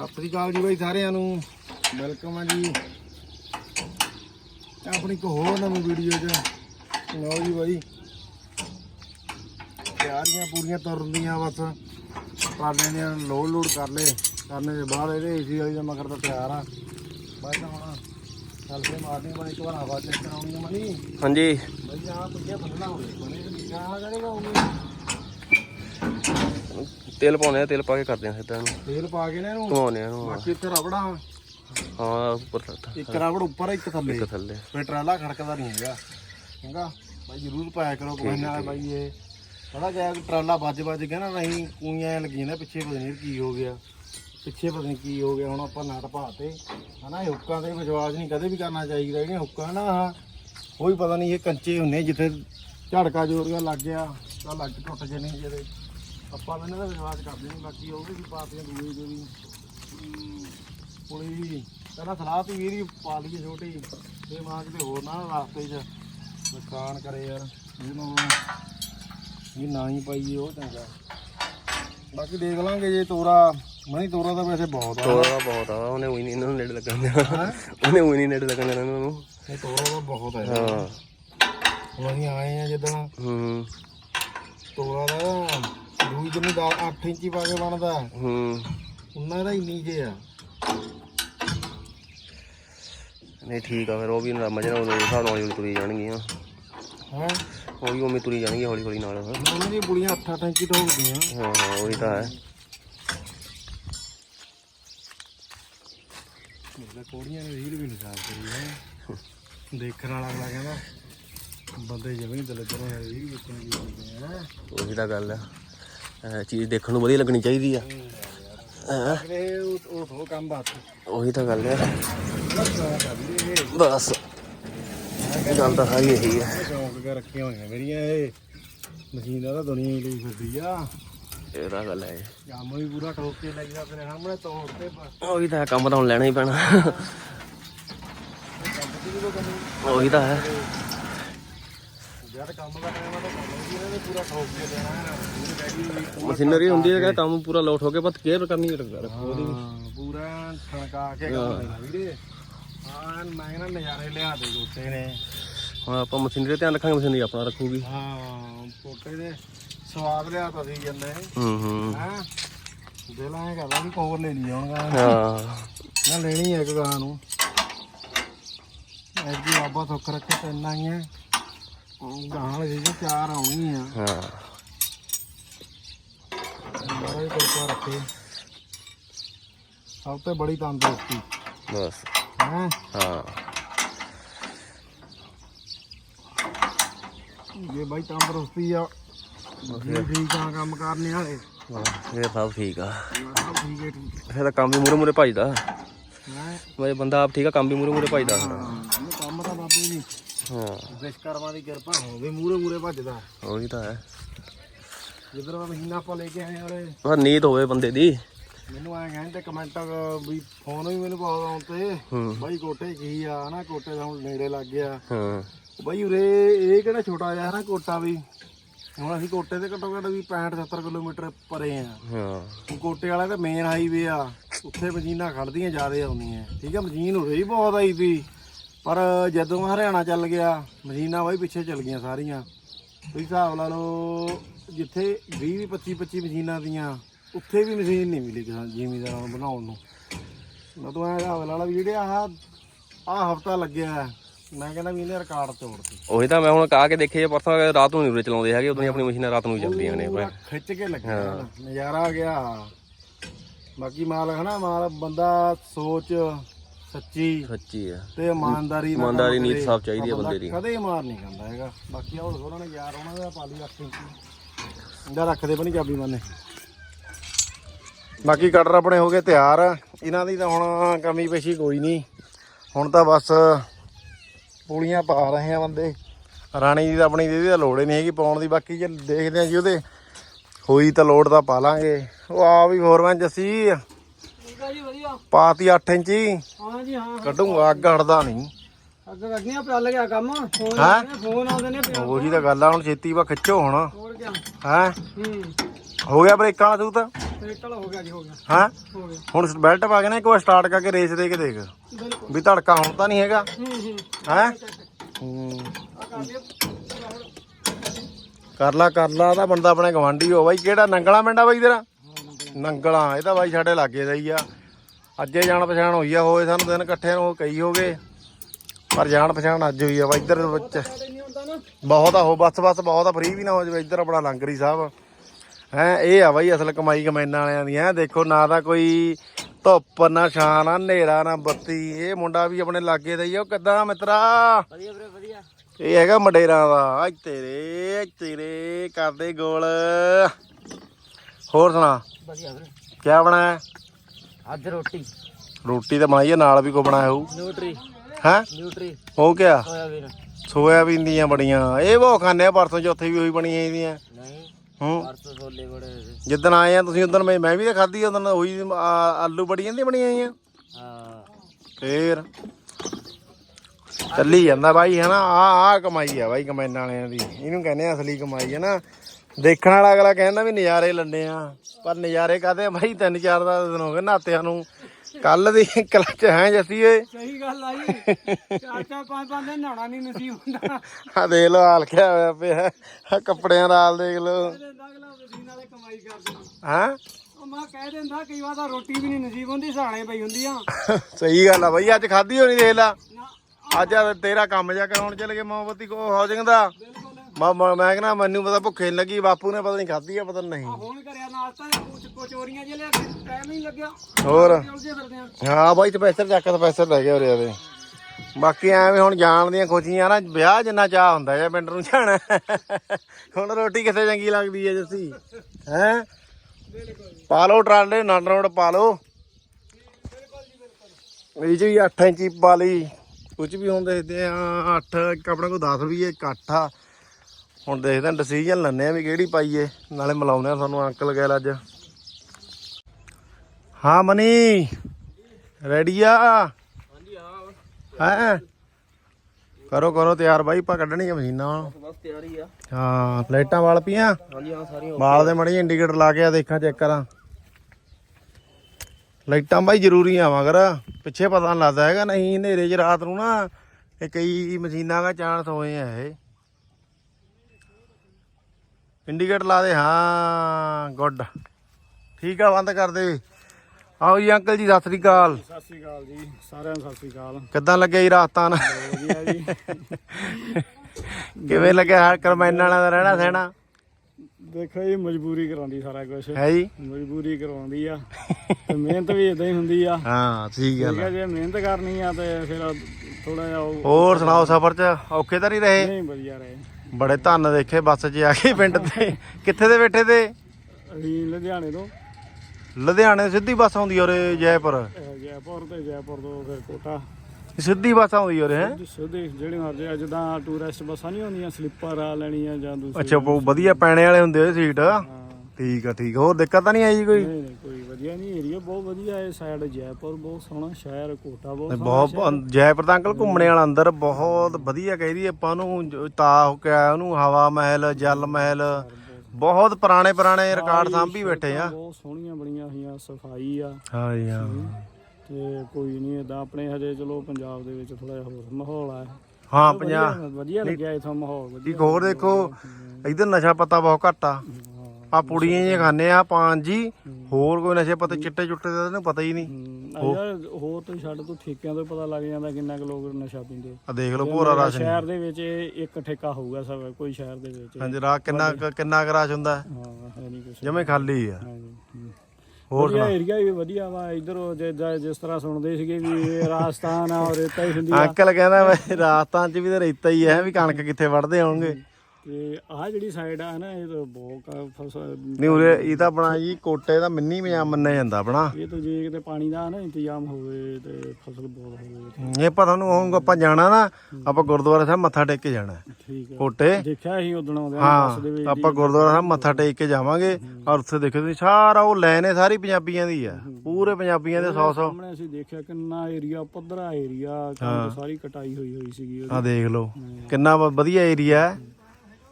ਸਤਿ ਸ੍ਰੀ ਅਕਾਲ ਜੀ ਬਾਈ ਸਾਰਿਆਂ ਨੂੰ। ਵੈਲਕਮ ਆ ਜੀ। ਆਪਣੀ ਇੱਕ ਹੋਰ ਨਵੀਂ ਵੀਡੀਓ 'ਚ। ਲਓ ਜੀ ਬਾਈ। ਤਿਆਰੀਆਂ ਪੂਰੀਆਂ ਤੁਰਨ ਦੀਆਂ ਬਸ। ਪਾਲੇ ਨੇ ਲੋਡ ਲੋਡ ਕਰ ਲਏ। ਕਰਨੇ ਦੇ ਬਾਅਦ ਇਹਦੇ ਏਸੀ ਵਾਲੀ ਦਾ ਮਗਰ ਤਾਂ ਤਿਆਰ ਆ। ਬਾਈ ਤਾਂ ਹੁਣ ਚੱਲ ਕੇ ਮਾਰਨੀ ਬਣੀ ਇੱਕ ਵਾਰ ਹਵਾ ਚੈੱਕ ਕਰਾਉਣੀ ਆ ਮਨੀ ਹਾਂਜੀ। ਬਾਈ ਆ ਪੁੱਜਿਆ ਬੰਨਣਾ ਹੋਵੇ ਬਣੇ ਤੇ ਕਿਆ ਕਰੇਗਾ ਉਹ ਤੇਲ ਪਾਉਣੇ ਆ ਤੇਲ ਪਾ ਕੇ ਕਰਦੇ ਆ ਸਿੱਧਾ ਇਹਨੂੰ। ਤੇਲ ਪਾ ਕੇ ਨਾ ਇਹਨੂੰ। ਘੁਮਾਉਣੇ ਆ ਇਹਨੂੰ ਬਾਕੀ ਇੱਥੇ ਰਬੜਾ ਹਾਂ ਉੱਪਰ ਤੱਕ ਇੱਕ ਰਬੜ ਉੱਪਰ ਇੱਕ ਥੱਲੇ। ਇੱਕ ਥੱਲੇ। ਫੇ ਟਰਾਲਾ ਖੜਕਦਾ ਨਹੀਂ ਹੈਗਾ। ਚੰਗਾ? ਬਾਈ ਜ਼ਰੂਰ ਪਾਇਆ ਕਰੋ ਕੋਈ ਨਾਲ ਬਾਈ ਇਹ। ਪਤਾ ਕਿਆ ਕਿ ਟਰਾਲਾ ਵੱਜ ਵੱਜ ਗਿਆ ਨਾ ਨਹੀਂ ਕੂਈਆਂ ਲੱਗੀਆਂ ਨੇ ਪਿੱਛੇ ਪਤਾ ਨਹੀਂ ਕੀ ਹੋ ਗਿਆ। ਪਿੱਛੇ ਪਤਾ ਨਹੀਂ ਕੀ ਹੋ ਗਿਆ ਹੁਣ ਆਪਾਂ ਨਟ ਪਾਤੇ। ਹਨਾ ਇਹ ਹੁੱਕਾਂ ਤੇ ਵਿਸ਼ਵਾਸ ਨਹੀਂ ਕਦੇ ਵੀ ਕਰਨਾ ਚਾਹੀਦਾ। ਇਹ ਹੁੱਕਾਂ ਨਾ ਕੋਈ ਪਤਾ ਨਹੀਂ ਇਹ ਕੰਚੇ ਹੁੰਨੇ ਜਿੱਥੇ ਝੜਕਾ ਜੋਰ ਗਿਆ ਲੱਗ ਗਿਆ ਤਾਂ ਲੱਗ ਟੁੱਟ ਜੇ ਨਹੀਂ ਜਿਹਦੇ ਆਪਾਂ ਇਹਨਾਂ ਦਾ ਵਿਸ਼ਵਾਸ ਕਰਦੇ ਨਹੀਂ ਬਾਕੀ ਉਹ ਵੀ ਪਾਤੀਆਂ ਦੂਏ ਦੇ ਵੀ। ਪੁਲੀ ਪਹਿਲਾਂ ਸਲਾਹ ਤੀ ਵੀਰ ਪਾ ਲਈਏ ਛੋਟੀ ਇਹ ਮਾਂ ਕਿਤੇ ਹੋਰ ਨਾ ਰਸਤੇ 'ਚ ਨੁਕਸਾਨ ਕਰੇ ਯਾਰ। ਇਹਨੂੰ ਇਹ ਨਾ ਹੀ ਪਾਈਏ ਉਹ ਚੰਗਾ ਬਾਕੀ ਦੇਖ ਲਾਂਗੇ ਜੇ ਤੋਰਾ ਮਣੀ ਤੋਰਾ ਤਾਂ ਵੈਸੇ ਬਹੁਤ ਆ। ਤੋਰਾ ਬਹੁਤ ਆ ਉਹਨੇ ਉਹੀ ਨਹੀਂ ਇਹਨਾਂ ਨੂੰ ਨੇੜੇ ਲੱਗਣ ਦੇਣਾ। ਉਹਨੇ ਉਹੀ ਨਹੀਂ ਨੇੜੇ ਲੱਗਣ ਦੇਣਾ ਇਹਨਾਂ ਨੂੰ। ਇਹ ਤੋਰਾ ਤਾਂ ਬਹੁਤ ਹੈ। ਹਾਂ ਅਸੀਂ ਆਏ ਆ ਜਿੱਦਣ। ਹੂੰ। ਤੋਰਾ ਦਾ ਦੂਈ ਦਿਨ ਦਾ 8 ਇੰਚੀ ਪਾ ਕੇ ਬਣਦਾ। ਹੂੰ। ਉਹਨਾਂ ਦਾ ਇੰਨੀ ਜੇ ਆ। ਨਹੀਂ ਠੀਕ ਆ ਫਿਰ ਉਹ ਵੀ ਮਜੇ ਨਾਲ ਉਹਦੇ ਹਿਸਾਬ ਨਾਲ ਤੁਰੀ ਜਾਣਗੀਆਂ। ਹੈ? ਉਹ ਵੀ ਉਵੇਂ ਤੁਰੀ ਜਾਣਗੀਆਂ ਹੌਲੀ ਹੌਲੀ ਨਾਲ। ਉਹਨਾਂ ਦੀਆਂ ਬੁੜੀਆਂ 8 ਇੰਚੀ ਤੋਂ ਹੋ ਗਈਆਂ ਹਾਂ ਹਾਂ ਉਹੀ ਤਾਂ ਹੈ। ਮੇਰੇ ਕੋੜੀਆਂ ਨੇ ਰੀਲ ਵੀ ਨਹੀਂ ਸਾਫ਼ ਕਰੀ ਹੈ ਦੇਖਣ ਵਾਲਾ ਅਗਲਾ ਕਹਿੰਦਾ ਬੰਦੇ ਜਿਵੇਂ ਦਲਦਰ ਹੋਏ ਰੀਲ ਵੇਚਣ ਦੀ ਹੁੰਦੇ ਆ। ਉਹੀ ਤਾਂ ਗੱਲ ਆ। ਚੀਜ਼ ਦੇਖਣ ਨੂੰ ਵਧੀਆ ਲੱਗਣੀ ਚਾਹੀਦੀ ਆ। ਹਾਂ। ਉਹ ਉਹ ਥੋ ਕੰਮ ਬਾਤ ਉਹੀ ਤਾਂ ਗੱਲ ਇਹ ਬਸ। ਗੱਲ ਤਾਂ ਸਾਰੀ ਇਹੀ ਆ। ਸ਼ੌਂਕ ਕੇ ਰੱਖੀਆਂ ਹੋਈਆਂ ਮੇਰੀਆਂ ਇਹ। ਮਸ਼ੀਨ ਦਾ ਦੁਨੀਆ ਹੀ ਲਈ ਫਿਰਦੀ ਆ। ਇਹਦਾ ਗੱਲ ਹੈ ਕੰਮ ਵੀ ਪੂਰਾ ਠੋਕ ਕੇ ਲੱਗਦਾ ਤੇਰੇ ਸਾਹਮਣੇ ਤੋੜ ਤੇ ਬਸ। ਉਹੀ ਤਾਂ ਹੈ, ਕੰਮ ਤਾਂ ਹੁਣ ਲੈਣਾ ਹੀ ਪੈਣਾ। ਉਹੀ ਤਾਂ ਹੈ। ਜਦ ਕੰਮ ਦਾ ਟਾਈਮ ਆ ਤਾਂ ਕੰਮ ਵੀ ਇਹਨਾਂ ਨੇ ਪੂਰਾ ਠੋਕ ਕੇ ਦੇਣਾ ਹੈ। ਪੂਰੀ ਬੈਗੀ ਵੀ ਪੂਰਾ ਮਸ਼ੀਨਰੀ ਹੁੰਦੀ ਹੈ ਕਿ ਕੰਮ ਪੂਰਾ ਲੋਟ ਹੋ ਕੇ ਬਸ ਕੇਅਰ ਕਰਨੀ ਉਹਦੀ ਹਾਂ, ਪੂਰਾ ਛਣਕਾ ਕੇ ਕੰਮ ਦੇਣਾ ਵੀਰੇ। ਹਾਂ ਮੈਂ ਕਹਿੰਦਾ ਨਜ਼ਾਰੇ ਲਿਆ ਦੇ ਗੋਟੇ ਨੇ। ਹੁਣ ਆਪਾਂ ਮਸ਼ੀਨਰੀ ਦਾ ਧਿਆਨ ਰੱਖਾਂਗੇ ਮਸ਼ੀਨਰੀ ਆਪਣਾ ਰੱਖੂਗੀ। ਹਾਂ ਕੋਟੇ ਦੇ ਸਵਾਦ ਲਿਆ ਤਾਂ ਸੀ ਜੰਨੇ। ਹੂੰ ਹੂੰ। ਹਾਂ? ਦਿਲ ਐਂ ਕਰਦਾ ਵੀ ਕੋਰ ਲੈ ਲਈ ਆਉਣਗਾ ਹਾਂ। ਨਾ ਲੈਣੀ ਹੈ ਇੱਕ ਗਾਂ ਨੂੰ। ਬਾਬਾ ਰੱਖੇ ਗਾਂ ਵਾਲੇ ਜੀ ਚਾਰ ਆਉਣੀ ਆ। ਹਾਂ। ਮਾਰਾ ਹੀ ਕਿਰਪਾ ਰੱਖੇ। ਸਭ ਤੋਂ ਬੜੀ ਤੰਦਰੁਸਤੀ। ਬਸ। ਹੈ? ਹਾਂ। ਇਹ ਬਾਈ ਤੰਦਰੁਸਤੀ ਆ। ਜੀ ਠੀਕ ਆ ਕੰਮ ਕਰਨੇ ਵਾਲੇ। ਬਸ, ਇਹ ਸਭ ਠੀਕ ਆ। ਸਭ ਠੀਕ ਹੈ ਠੀਕ ਫਿਰ ਤਾਂ ਕੰਮ ਵੀ ਮੂਰੇ ਮੂਰੇ ਭਜਦਾ ਹੈ? ਵੇ ਬੰਦਾ ਆਪ ਠੀਕ ਆ ਕੰਮ ਵੀ ਮੂਰੇ ਮੂਰੇ ਭਜਦਾ ਹਾਂ ਕੰਮ ਤਾਂ ਬਾਬੇ ਜੀ ਹਾਂ। ਵਿਸ਼ਕਰਮਾ ਦੀ ਕਿਰਪਾ ਹੋਵੇ ਮੂਰੇ ਮੂਰੇ ਭੱਜਦਾ। ਉਹੀ ਤਾਂ ਹੈ। ਜਿੱਧਰ ਮੈਂ ਮਹੀਨਾ ਆਪਾਂ ਲੈ ਕੇ ਆਏ ਵਾਲੇ ਪਰ ਨੀਤ ਹੋਵੇ ਬੰਦੇ ਦੀ। ਮੈਨੂੰ ਐਂ ਕਹਿੰਦੇ ਕਮੈਂਟ ਵੀ ਫੋਨ ਵੀ ਮੈਨੂੰ ਬਹੁਤ ਆਉਂਦੇ ਹੂੰ। ਬਾਈ ਕੋਟੇ ਕੀ ਆ ਨਾ ਕੋਟੇ ਦਾ ਹੁਣ ਨੇੜੇ ਲੱਗ ਗਿਆ। ਹਾਂ। ਬਾਈ ਉਰੇ ਇਹ ਕਿਹੜਾ ਛੋਟਾ ਜਿਹਾ ਨਾ ਕੋਟਾ ਵੀ। ਹੁਣ ਅਸੀਂ ਕੋਟੇ ਤੇ ਘੱਟੋ ਘੱਟ ਵੀ 65 70 ਕਿਲੋਮੀਟਰ ਪਰੇ ਆ। ਹਾਂ। ਕੋਟੇ ਵਾਲਾ ਤਾਂ ਮੇਨ ਹਾਈਵੇ ਆ। ਉੱਥੇ ਮਸ਼ੀਨਾਂ ਖੜਦੀਆਂ ਜ਼ਿਆਦਾ ਆਉਂਦੀਆਂ। ਠੀਕ ਆ ਮਸ਼ੀਨ ਉਰੇ ਹੀ ਬਹੁਤ ਆਈ ਸੀ ਪਰ ਜਦੋਂ ਹਰਿਆਣਾ ਚੱਲ ਗਿਆ ਮਸ਼ੀਨਾਂ ਬਾਈ ਪਿੱਛੇ ਚੱਲ ਗਈਆਂ ਸਾਰੀਆਂ। ਤੁਸੀਂ ਹਿਸਾਬ ਲਾ ਲਓ ਜਿੱਥੇ 20 25 25 ਮਸ਼ੀਨਾਂ ਦੀਆਂ ਉੱਥੇ ਵੀ ਮਸ਼ੀਨ ਨਹੀਂ ਮਿਲੀ ਕਿਸਾਨ ਜ਼ਿਮੀਦਾਰਾਂ ਨੂੰ ਬਣਾਉਣ ਨੂੰ। ਮੈਂ ਤਾਂ ਐਂ ਹਿਸਾਬ ਲਾ ਲਾ ਵੀ ਜਿਹੜੇ ਆਹ ਆਹ ਹਫਤਾ ਲੱਗਿਆ ਮੈਂ ਕਹਿੰਦਾ ਵੀ ਇਹਨੇ ਰਿਕਾਰਡ ਤੋੜਤੀ। ਉਹੀ ਤਾਂ ਮੈਂ ਹੁਣ ਕਹਾ ਕੇ ਦੇਖੇ ਪਰਸੋਂ ਰਾਤ ਨੂੰ ਨਹੀਂ ਚਲਾਉਂਦੇ ਹੈਗੇ ਉਦੋਂ ਹੀ ਆਪਣੀ ਮਸ਼ੀਨਾਂ ਰਾਤ ਨੂੰ ਹੀ ਚੱਲਦੀਆਂ ਨੇ ਪੂਰਾ ਖਿੱਚ ਕੇ ਲੱਗਿਆ ਨਜ਼ਾਰਾ ਆ ਗਿਆ। ਬਾਕੀ ਮਾਲ ਹਨਾ ਮਾਲ ਬੰਦਾ ਸੋਚ ਸੱਚੀ। ਸੱਚੀ ਆ। ਤੇ ਇਮਾਨਦਾਰੀ ਨਾਲ ਇਮਾਨਦਾਰੀ ਕੰਮ ਨੀਤ ਕਰੇ, ਸਾਫ਼ ਚਾਹੀਦੀ ਆ ਬੰਦੇ ਦੀ। ਕਦੇ ਮਾਰ ਨਹੀਂ ਖਾਂਦਾ ਹੈਗਾ। ਬਾਕੀ ਉਹ ਉਹਨਾਂ ਨੇ ਯਾਰ ਉਹਨਾਂ ਦਾ ਪਾਲੀ ਰੱਖੇ ਇਹਦਾ ਰੱਖਦੇ ਬਣੀ ਚਾਬੀ ਮਾਨੇ ਬਾਕੀ ਕਟਰ ਆਪਣੇ ਹੋ ਗਏ ਤਿਆਰ। ਇਹਨਾਂ ਦੀ ਤਾਂ ਹੁਣ ਕਮੀ ਪੇਸ਼ੀ ਕੋਈ ਨਹੀਂ ਹੁਣ ਤਾਂ ਬਸ ਪੂਲੀਆਂ ਪਾ ਰਹੇ ਆ ਬੰਦੇ। ਰਾਣੀ ਦੀ ਤਾਂ ਆਪਣੀ ਇਹਦੀ ਤਾਂ ਲੋੜ ਹੀ ਨਹੀਂ ਹੈਗੀ ਪਾਉਣ ਦੀ। ਬਾਕੀ ਜੇ ਦੇਖਦੇ ਆ ਜੀ ਉਹਦੇ। ਹੋਈ ਤਾਂ ਲੋੜ ਤਾਂ ਪਾ ਲਾਂਗੇ। ਉਹ ਆ ਵੀ ਫੋਰਮੈਨ ਜੱਸੀ ਠੀਕ ਆ ਜੀ ਵਧੀਆ। ਪਾਤੀ 8 ਇੰਚੀ। ਹਾਂ ਜੀ ਹਾਂ ਕੱਢੂਗਾ ਅੱਗ ਹਟਦਾ ਨਹੀਂ। ਅੱਗੇ ਲੱਗੀਆਂ ਚੱਲ ਗਿਆ ਕੰਮ। ਫੋਨ ਹੈਂ? ਆਉਂਦੇ ਨੇ ਫੋਨ ਆਉਂਦੇ ਨੇ ਪਿਆ ਉਹੀ ਤਾਂ ਗੱਲ ਆ ਹੁਣ ਛੇਤੀ ਵਾ ਖਿੱਚੋ ਹੁਣ। ਹੋਰ ਗਿਆ ਹੈ? ਹੂੰ। ਹੋ ਗਿਆ ਬ੍ਰੇਕਾਂ ਵਾਲਾ ਸੂਤ? ਰੇਟ ਵਾਲਾ ਹੋ ਗਿਆ ਜੀ ਹੋ ਗਿਆ। ਹਾਂ? ਹੋ ਗਿਆ। ਹੁਣ ਬੈਲਟ ਪਾ ਕੇ ਨਾ ਇੱਕ ਵਾਰ ਸਟਾਰਟ ਕਰਕੇ ਰੇਸ ਦੇ ਕੇ ਦੇਖ। ਬਿਲਕੁਲ। ਵੀ ਧੜਕਾ ਹੁਣ ਤਾਂ ਨਹੀਂ ਹੈਗਾ। ਹੂੰ ਹੂੰ। ਹੈ? ਆ ਕਰ ਲਿਓ। ਕਰ ਲਾ ਕਰ ਲਾ ਤਾਂ ਬੰਦਾ ਆਪਣੇ ਗਵਾਂਢੀ ਹੋ ਬਾਈ। ਕਿਹੜਾ ਨੰਗਲਾ ਪਿੰਡਾ ਬਾਈ ਤੇਰਾ? ਨੰਗਲਾ ਇਹ ਤਾਂ ਬਾਈ ਸਾਡੇ ਲਾਗੇ ਦਾ ਹੀ ਆ। ਅੱਜੇ ਜਾਣ ਪਛਾਣ ਹੋਈ ਆ ਹੋਏ ਸਾਨੂੰ ਦਿਨ ਇਕੱਠੇ ਨੂੰ ਕਈ ਹੋ ਗਏ ਪਰ ਜਾਣ ਪਛਾਣ ਅੱਜ ਹੋਈ ਆ ਬਾਈ ਇੱਧਰ ਵਿੱਚ। ਬਹੁਤ ਆ ਹੋ ਬਸ ਬਸ ਬਹੁਤ ਆ ਫਰੀ ਵੀ ਨਾ ਹੋ ਜਾਵੇ ਇੱਧਰ ਆਪਣਾ ਲੰਗਰੀ ਸਾਹਿਬ। ਹੈ ਇਹ ਆ ਬਾਈ ਅਸਲ ਕਮਾਈ ਕਮੈਨਾਂ ਵਾਲਿਆਂ ਦੀ ਹੈ ਦੇਖੋ ਨਾ ਤਾਂ ਕੋਈ ਧੁੱਪ ਨਾ ਛਾਂ ਨਾ ਹਨੇਰਾ ਨਾ ਬੱਤੀ ਇਹ ਮੁੰਡਾ ਵੀ ਆਪਣੇ ਲਾਗੇ ਦਾ ਹੀ ਆ ਉਹ ਕਿੱਦਾਂ ਮਿੱਤਰਾ? ਵਧੀਆ ਵੀਰੇ ਵਧੀਆ। ਇਹ ਹੈਗਾ ਮਡੇਰਾਂ ਦਾ ਆ ਤੇਰੇ ਆ ਤੇਰੇ ਕਰਦੇ ਗੋਲ। ਹੋਰ ਸੁਣਾ? ਵਧੀਆ ਵੀਰੇ। ਕੀ ਬਣਾਇਆ? ਅੱਜ ਰੋਟੀ। ਰੋਟੀ ਤਾਂ ਬਣਾਈ ਆ ਨਾਲ ਵੀ ਕੋ ਬਣਾਇਆ ਹੋਊ। ਨਿਊਟਰੀ। ਹੈ? ਨਿਊਟਰੀ। ਉਹ ਕਿਆ? ਹੋਇਆ ਵੀਰ ਸੋਇਆਬੀਨ ਦੀਆਂ ਬੜੀਆਂ। ਇਹ ਉਹ ਖਾਂਦੇ ਆ ਪਰਸੋਂ ਚੌਥੇ ਵੀ ਉਹੀ ਬਣੀਆਂ ਇਹਦੀਆਂ। ਨਹੀਂ ਹੂੰ। ਪਰਸੋਂ ਛੋਲੇ ਬੜੇ ਜਿੱਦਣ ਆਏ ਆ ਤੁਸੀਂ ਉਦੋਂ ਮੈਂ ਮੈਂ ਵੀ ਤਾਂ ਖਾਧੀ ਉਦੋਂ ਉਹੀ ਆ, ਆਲੂ ਬੜੀਆਂ ਦੀਆਂ ਬਣੀਆਂ ਆਈਆਂ। ਹਾਂ। ਫੇਰ ਚੱਲੀ ਜਾਂਦਾ ਬਾਈ ਹੈ ਨਾ ਆ ਆ ਕਮਾਈ ਆ ਬਾਈ ਕਮੈਨਾਂ ਵਾਲਿਆਂ ਦੀ। ਇਹਨੂੰ ਕਹਿੰਦੇ ਆ ਅਸਲੀ ਕਮਾਈ ਹੈ ਨਾ ਦੇਖਣ ਵਾਲਾ ਅਗਲਾ ਕਹਿੰਦਾ ਵੀ ਨਜ਼ਾਰੇ ਲੈਣੇ ਆ। ਪਰ ਨਜ਼ਾਰੇ ਕਾਦੇ ਆ ਬਾਈ? ਤਿੰਨ ਚਾਰ ਦਾ ਦਿਨ ਹੋ ਗਏ ਨਾਤਿਆਂ ਨੂੰ। ਕੱਲ ਦੀ ਕਲਚ ਹੈ ਜੱਸੀ ਓਏ। ਸਹੀ ਗੱਲ ਆ ਜੀ। ਚਾਰ ਚਾਰ ਪੰਜ ਪੰਜ ਦਿਨ ਨਹਾਉਣਾ ਨਹੀਂ ਨਸੀਬ ਹੁੰਦਾ। ਆ ਦੇਖ ਲੋ ਹਾਲ ਕਿਆ ਹੋਇਆ ਪਿਆ। ਆਹ ਕੱਪੜਿਆਂ ਦਾ ਹਾਲ ਦੇਖ ਲੋ ਦਿੰਦਾ ਅਗਲਾ ਮਸ਼ੀਨ ਵਾਲੇ ਕਮਾਈ ਕਰਦੇ ਨੇ। ਹਾਂ? ਉਹ ਮੈਂ ਕਹਿ ਦਿੰਦਾ ਕਈ ਵਾਰ ਤਾਂ ਰੋਟੀ ਵੀ ਨਹੀਂ ਨਸੀਬ ਹੁੰਦੀ ਸਹਾਣੇ ਪਈ ਹੁੰਦੀ ਆ। ਸਹੀ ਗੱਲ ਆ ਬਾਈ ਅੱਜ ਖਾਧੀ ਹੋਣੀ ਦੇਖ ਲਾ। ਨਾ। ਅੱਜ ਆ ਤੇਰਾ ਕੰਮ ਜਾ ਕਰਾਉਣ ਚਲੇ ਗਏ ਮੋਮਬਤੀ ਕੋ ਹਾਊਸਿੰਗ ਦਾ ਮੈਂ ਮੈਂ ਮੈਂ ਕਹਿੰਦਾ ਮੈਨੂੰ ਪਤਾ ਭੁੱਖੇ ਨੀ ਲੱਗੀ ਬਾਪੂ ਨੇ ਪਤਾ ਨਹੀਂ ਖਾਧੀ ਆ ਪਤਾ ਨਹੀਂ। ਫੋਨ ਕਰਿਆ ਨਾਸਤਾ ਕੁਝ ਕਚੋਰੀਆਂ ਜੇ ਲਿਆ ਟਾਈਮ ਨਹੀਂ ਲੱਗਿਆ। ਹੋਰ? ਉਲਝੇ ਫਿਰਦੇ ਆ। ਹਾਂ ਬਾਈ ਤੇ ਪੈਸੇ ਚੱਕ ਤੇ ਪੈਸੇ ਲੈ ਗਿਆ ਉਰੇ ਆਦੇ ਬਾਕੀ ਐਵੇਂ ਹੁਣ ਜਾਣ ਦੀਆਂ ਖੁਸ਼ੀਆਂ ਨਾ ਵਿਆਹ ਜਿੰਨਾ ਚਾਹ ਹੁੰਦਾ ਜਾਂ ਪਿੰਡ ਨੂੰ ਜਾਣਾ। ਹੁਣ ਰੋਟੀ ਕਿੱਥੇ ਚੰਗੀ ਲੱਗਦੀ ਹੈ ਜੱਸੀ ਹੈ? ਪਾ ਲਓ ਟਰਾਲੇ ਨਟ ਰੋਡ ਪਾ ਲਓ। ਇਹ ਜੀ 8 ਇੰਚੀ ਪਾ ਲਈ ਕੁਝ ਵੀ ਹੁਣ ਦੇਖਦੇ ਆ 8 ਇੱਕ ਆਪਣਾ ਕੋਲ 10 ਵੀ ਹੈ ਇਕੱਠ ਆ। ਹੁਣ ਦੇਖਦੇ ਆ ਡਿਸੀਜਨ ਲੈਣੇ ਆ ਵੀ ਕਿਹੜੀ ਪਾਈਏ ਨਾਲੇ ਮਿਲਾਉਂਦੇ ਆ ਤੁਹਾਨੂੰ ਅੰਕਲ ਗੈਲ ਅੱਜ। ਹਾਂ ਮਨੀ ਰੈਡੀ ਆ? ਹਾਂਜੀ ਹਾਂ। ਹੈ? ਕਰੋ ਕਰੋ ਤਿਆਰ ਬਾਈ ਪਾ ਕੱਢਣੀ ਆ ਮਸ਼ੀਨਾਂ ਬਸ ਤਿਆਰੀ ਆ। ਹਾਂ ਲਾਈਟਾਂ ਵਾਲ ਪੀਆਂ ਹਾਂਜੀ ਹਾਂ ਸਾਰੀਆਂ ਵਾਲ ਦੇ ਮੜੀ ਇੰਡੀਕੇਟਰ ਲਾ ਕੇ ਆ ਦੇਖਾਂ ਚੈੱਕ ਕਰਾਂ। ਲਾਈਟਾਂ ਬਾਈ ਜ਼ਰੂਰੀ ਆ ਮਗਰ ਪਿੱਛੇ ਪਤਾ ਨਹੀਂ ਲੱਗਦਾ ਹੈਗਾ ਨਹੀਂ ਹਨੇਰੇ 'ਚ ਰਾਤ ਨੂੰ ਨਾ ਇਹ ਕਈ ਮਸ਼ੀਨਾਂ ਦਾ ਚਾਂਸ ਹੋਏ ਆ ਇਹ। ਇੰਡੀਕੇਟਰ ਲਾ ਦੇ ਹਾਂ ਗੁੱਡ ਠੀਕ ਆ ਬੰਦ ਕਰ ਦੇ। ਆਓ ਜੀ ਅੰਕਲ ਜੀ ਸਤਿ ਸ੍ਰੀ ਅਕਾਲ। ਸਤਿ ਸ੍ਰੀ ਅਕਾਲ ਜੀ ਸਾਰਿਆਂ ਨੂੰ ਸਤਿ ਸ੍ਰੀ ਅਕਾਲ। ਕਿੱਦਾਂ ਲੱਗਿਆ ਜੀ ਰਾਤਾਂ ਵਧੀਆ ਜੀ ਕਿਵੇਂ ਲੱਗਿਆ ਹਰ ਕਰਮੈਨਾਂ ਵਾਲਾ ਦਾ ਰਹਿਣਾ ਸਹਿਣਾ। ਦੇਖੋ ਜੀ ਮਜਬੂਰੀ ਕਰਾਉਂਦੀ ਸਾਰਾ ਕੁਝ ਹੈ ਜੀ। ਮਜਬੂਰੀ ਕਰਵਾਉਂਦੀ ਆ ਤੇ ਮਿਹਨਤ ਵੀ ਇਦਾਂ ਹੀ ਹੁੰਦੀ ਆ। ਹਾਂ ਠੀਕ ਗੱਲ। ਆ ਜੇ ਮਿਹਨਤ ਕਰਨੀ ਆ ਤੇ ਫਿਰ ਥੋੜਾ ਜਿਹਾ ਹੋਰ ਸੁਣਾਓ ਸਫ਼ਰ 'ਚ? ਔਖੇ ਤਾਂ ਨਹੀਂ ਰਹੇ? ਨਹੀਂ ਵਧੀਆ ਰਹੇ। ਬੜੇ ਧੰਨ ਦੇਖੇ ਬੱਸ 'ਚ ਆ ਕੇ ਪਿੰਡ ਤੇ। ਕਿੱਥੇ ਦੇ ਬੈਠੇ ਤੇ? ਅਸੀਂ ਲੁਧਿਆਣੇ ਤੋਂ। ਲੁਧਿਆਣੇ ਸਿੱਧੀ ਬੱਸ ਆਉਂਦੀ ਔਰੇ ਜੈਪੁਰ। ਜੈਪੁਰ ਤੇ ਜੈਪੁਰ ਤੋਂ ਫਿਰ ਕੋਟਾ ਸਿੱਧੀ ਬੱਸ ਆਉਂਦੀ ਔਰੇ ਹੈ? ਸਿੱਧੇ ਜਿਹੜੇ ਮਰਜ਼ੀ ਜਿੱਦਾਂ ਟੂਰਿਸਟ ਬੱਸਾਂ ਨਹੀਂ ਹੁੰਦੀਆਂ ਸਲੀਪਰ ਆ ਲੈਣੀਆਂ ਜਾਂ ਦੂਸਰੀ ਅੱਛਾ ਬਹੁਤ ਵਧੀਆ ਪੈਣੇ ਵਾਲੇ ਹੁੰਦੇ ਉਹ ਸੀਟ ਹਾਂ। ਠੀਕ ਆ ਠੀਕ। ਹੋਰ ਦਿੱਕਤ ਤਾਂ ਨਹੀਂ ਆਈ ਜੀ ਕੋਈ? ਨਹੀਂ ਨਹੀਂ ਕੋਈ ਵਧੀਆ ਨਹੀਂ ਏਰੀਆ ਬਹੁਤ ਵਧੀਆ ਹੈ। ਸਾਈਡ ਜੈਪੁਰ ਬਹੁਤ ਸੋਹਣਾ ਸ਼ਹਿਰ ਕੋਟਾ ਬਹੁਤ ਸੋਹਣਾ ਬਹੁਤ ਜੈਪੁਰ ਤਾਂ ਅੰਕਲ ਘੁੰਮਣੇ ਵਾਲਾ ਅੰਦਰ ਬਹੁਤ ਵਧੀਆ ਕਹਿਦੀ ਆਪਾਂ ਉਹਨੂੰ ਜੋ ਤਾ ਹੋ ਕੇ ਆਇਆ ਉਹਨੂੰ ਹਵਾ ਮਹਿਲ ਜਲ ਮਹਿਲ ਬਹੁਤ ਪੁਰਾਣੇ ਪੁਰਾਣੇ ਰਿਕਾਰਡ ਸਾਂਭੀ ਬੈਠੇ ਆ। ਬਹੁਤ ਸੋਹਣੀਆਂ ਬਣੀਆਂ ਹੋਈਆਂ ਸਫ਼ਾਈ ਆ। ਹਾਂ। ਜੀ ਹਾਂ। ਤੇ ਕੋਈ ਨਹੀਂ ਇਦਾਂ ਆਪਣੇ ਹਜੇ ਚਲੋ ਪੰਜਾਬ ਦੇ ਵਿੱਚ ਥੋੜਾ ਜਿਹਾ ਹੋਰ ਮਾਹੌਲ ਆ। ਹਾਂ ਪੰਜਾਬ ਵਧੀਆ- ਲੱਗਿਆ ਇਥੋਂ ਮਾਹੌਲ ਵਧੀਆ ਇੱਕ ਹੋਰ ਦੇਖੋ ਇਧਰ ਨਸ਼ਾ ਪਤਾ ਬਹੁਤ ਘੱਟ ਆ। ਆ ਪੁੜੀਆਂ ਜਿਹੀਆਂ ਖਾਂਦੇ ਆ ਪਾਨ ਜੀ ਹੋਰ ਕੋਈ ਨਸ਼ੇ ਪਤੇ ਚਿੱਟੇ ਚੁੱਟੇ ਦਾ ਤੈਨੂੰ ਪਤਾ ਹੀ ਨਹੀਂ। ਯਾਰ ਹੋਰ ਤੋਂ ਛੱਡ ਤੋਂ ਠੇਕਿਆਂ ਤੋਂ ਪਤਾ ਲੱਗ ਜਾਂਦਾ ਕਿੰਨਾ ਕੁ ਲੋਕ ਨਸ਼ਾ ਪੀਂਦੇ। ਆ ਦੇਖ ਲਓ ਭੋਰਾ ਰਸ਼ ਨਹੀਂ ਸ਼ਹਿਰ ਦੇ ਵਿੱਚ ਇਹ ਇੱਕ ਠੇਕਾ ਹੋਊਗਾ ਸਭ ਕੋਈ ਸ਼ਹਿਰ ਦੇ ਵਿੱਚ। ਹਾਂਜੀ ਰਾਤ ਕਿੰਨਾ ਕੁ- ਕਿੰਨਾ ਕੁ ਰਸ਼ ਹੁੰਦਾ? ਹਾਂ ਹੈ ਨਹੀਂ ਕੁਛ। ਜਮੇ ਖਾਲੀ ਆ। ਹਾਂਜੀ ਹਮ। ਹੋਰ ਵਧੀਆ ਏਰੀਆ ਵੀ ਵਧੀਆ ਵਾ ਇਧਰ ਜਿਸ ਤਰ੍ਹਾਂ ਸੁਣਦੇ ਸੀਗੇ ਵੀ ਇਹ ਰਾਜਸਥਾਨ ਆ ਔਰ ਰੇਤਾ ਹੀ ਹੁੰਦੀ ਆ। ਅੰਕਲ ਕਹਿੰਦਾ ਵੇ ਰਾਤਾਂ 'ਚ ਵੀ ਤਾਂ ਰੇਤਾ ਹੀ ਹੈ ਵੀ ਕਣਕ ਕਿੱਥੇ ਵੜਦੇ ਹੋਣਗੇ ਤੇ ਆਹ ਜਿਹੜੀ ਸਾਈਡ ਆ ਨਾ ਇਹ ਤਾਂ ਬਹੁਤ ਫਸਲ ਨਹੀਂ ਉਰੇ ਇਹ ਤਾਂ ਆਪਣਾ ਜੀ ਕੋਟੇ ਦਾ ਮਿੰਨੀ ਪੰਜਾਬ ਮੰਨਿਆ ਜਾਂਦਾ ਆਪਣਾ। ਇਹ ਤਾਂ ਜੇ ਕਿਤੇ ਪਾਣੀ ਦਾ ਨਾ ਇੰਤਜ਼ਾਮ ਹੋਵੇ ਤੇ ਫਸਲ ਬਹੁਤ ਹੋਵੇ ਇਹ ਪਤਾ ਨੂੰ ਹੋਊਗਾ ਆਪਾਂ ਜਾਣਾ ਨਾ ਆਪਾਂ ਗੁਰਦੁਆਰਾ ਸਾਹਿਬ ਮੱਥਾ ਟੇਕ ਕੇ ਜਾਣਾ। ਹੈ। ਠੀਕ ਹੈ ਕੋਟੇ। ਦੇਖਿਆ ਸੀ ਉਦੋਂ ਆਉਂਦੇ ਬੱਸ ਦੇ ਹਾਂ ਵਿੱਚ ਆਪਾਂ ਗੁਰਦੁਆਰਾ ਸਾਹਿਬ ਮੱਥਾ ਟੇਕ ਕੇ ਜਾਵਾਂਗੇ ਔਰ ਉੱਥੇ ਦੇਖੋ ਤੁਸੀਂ ਸਾਰਾ ਉਹ ਲਾਈਨ ਹੈ ਸਾਰੀ ਪੰਜਾਬੀਆਂ ਦੀ ਆ। ਪੂਰੇ ਪੰਜਾਬੀਆਂ ਦੇ 100 100 ਸਾਹਮਣੇ ਅਸੀਂ ਦੇਖਿਆ ਕਿੰਨਾ ਏਰੀਆ ਪੱਧਰਾ ਏਰੀਆ ਸਾਰੀ ਕਟਾਈ ਹੋਈ ਹੋਈ ਸੀਗੀ ਉਹਦੀ। ਆ ਦੇਖ ਲਓ ਕਿੰਨਾ ਵਧੀਆ ਏਰੀਆ ਹੈ।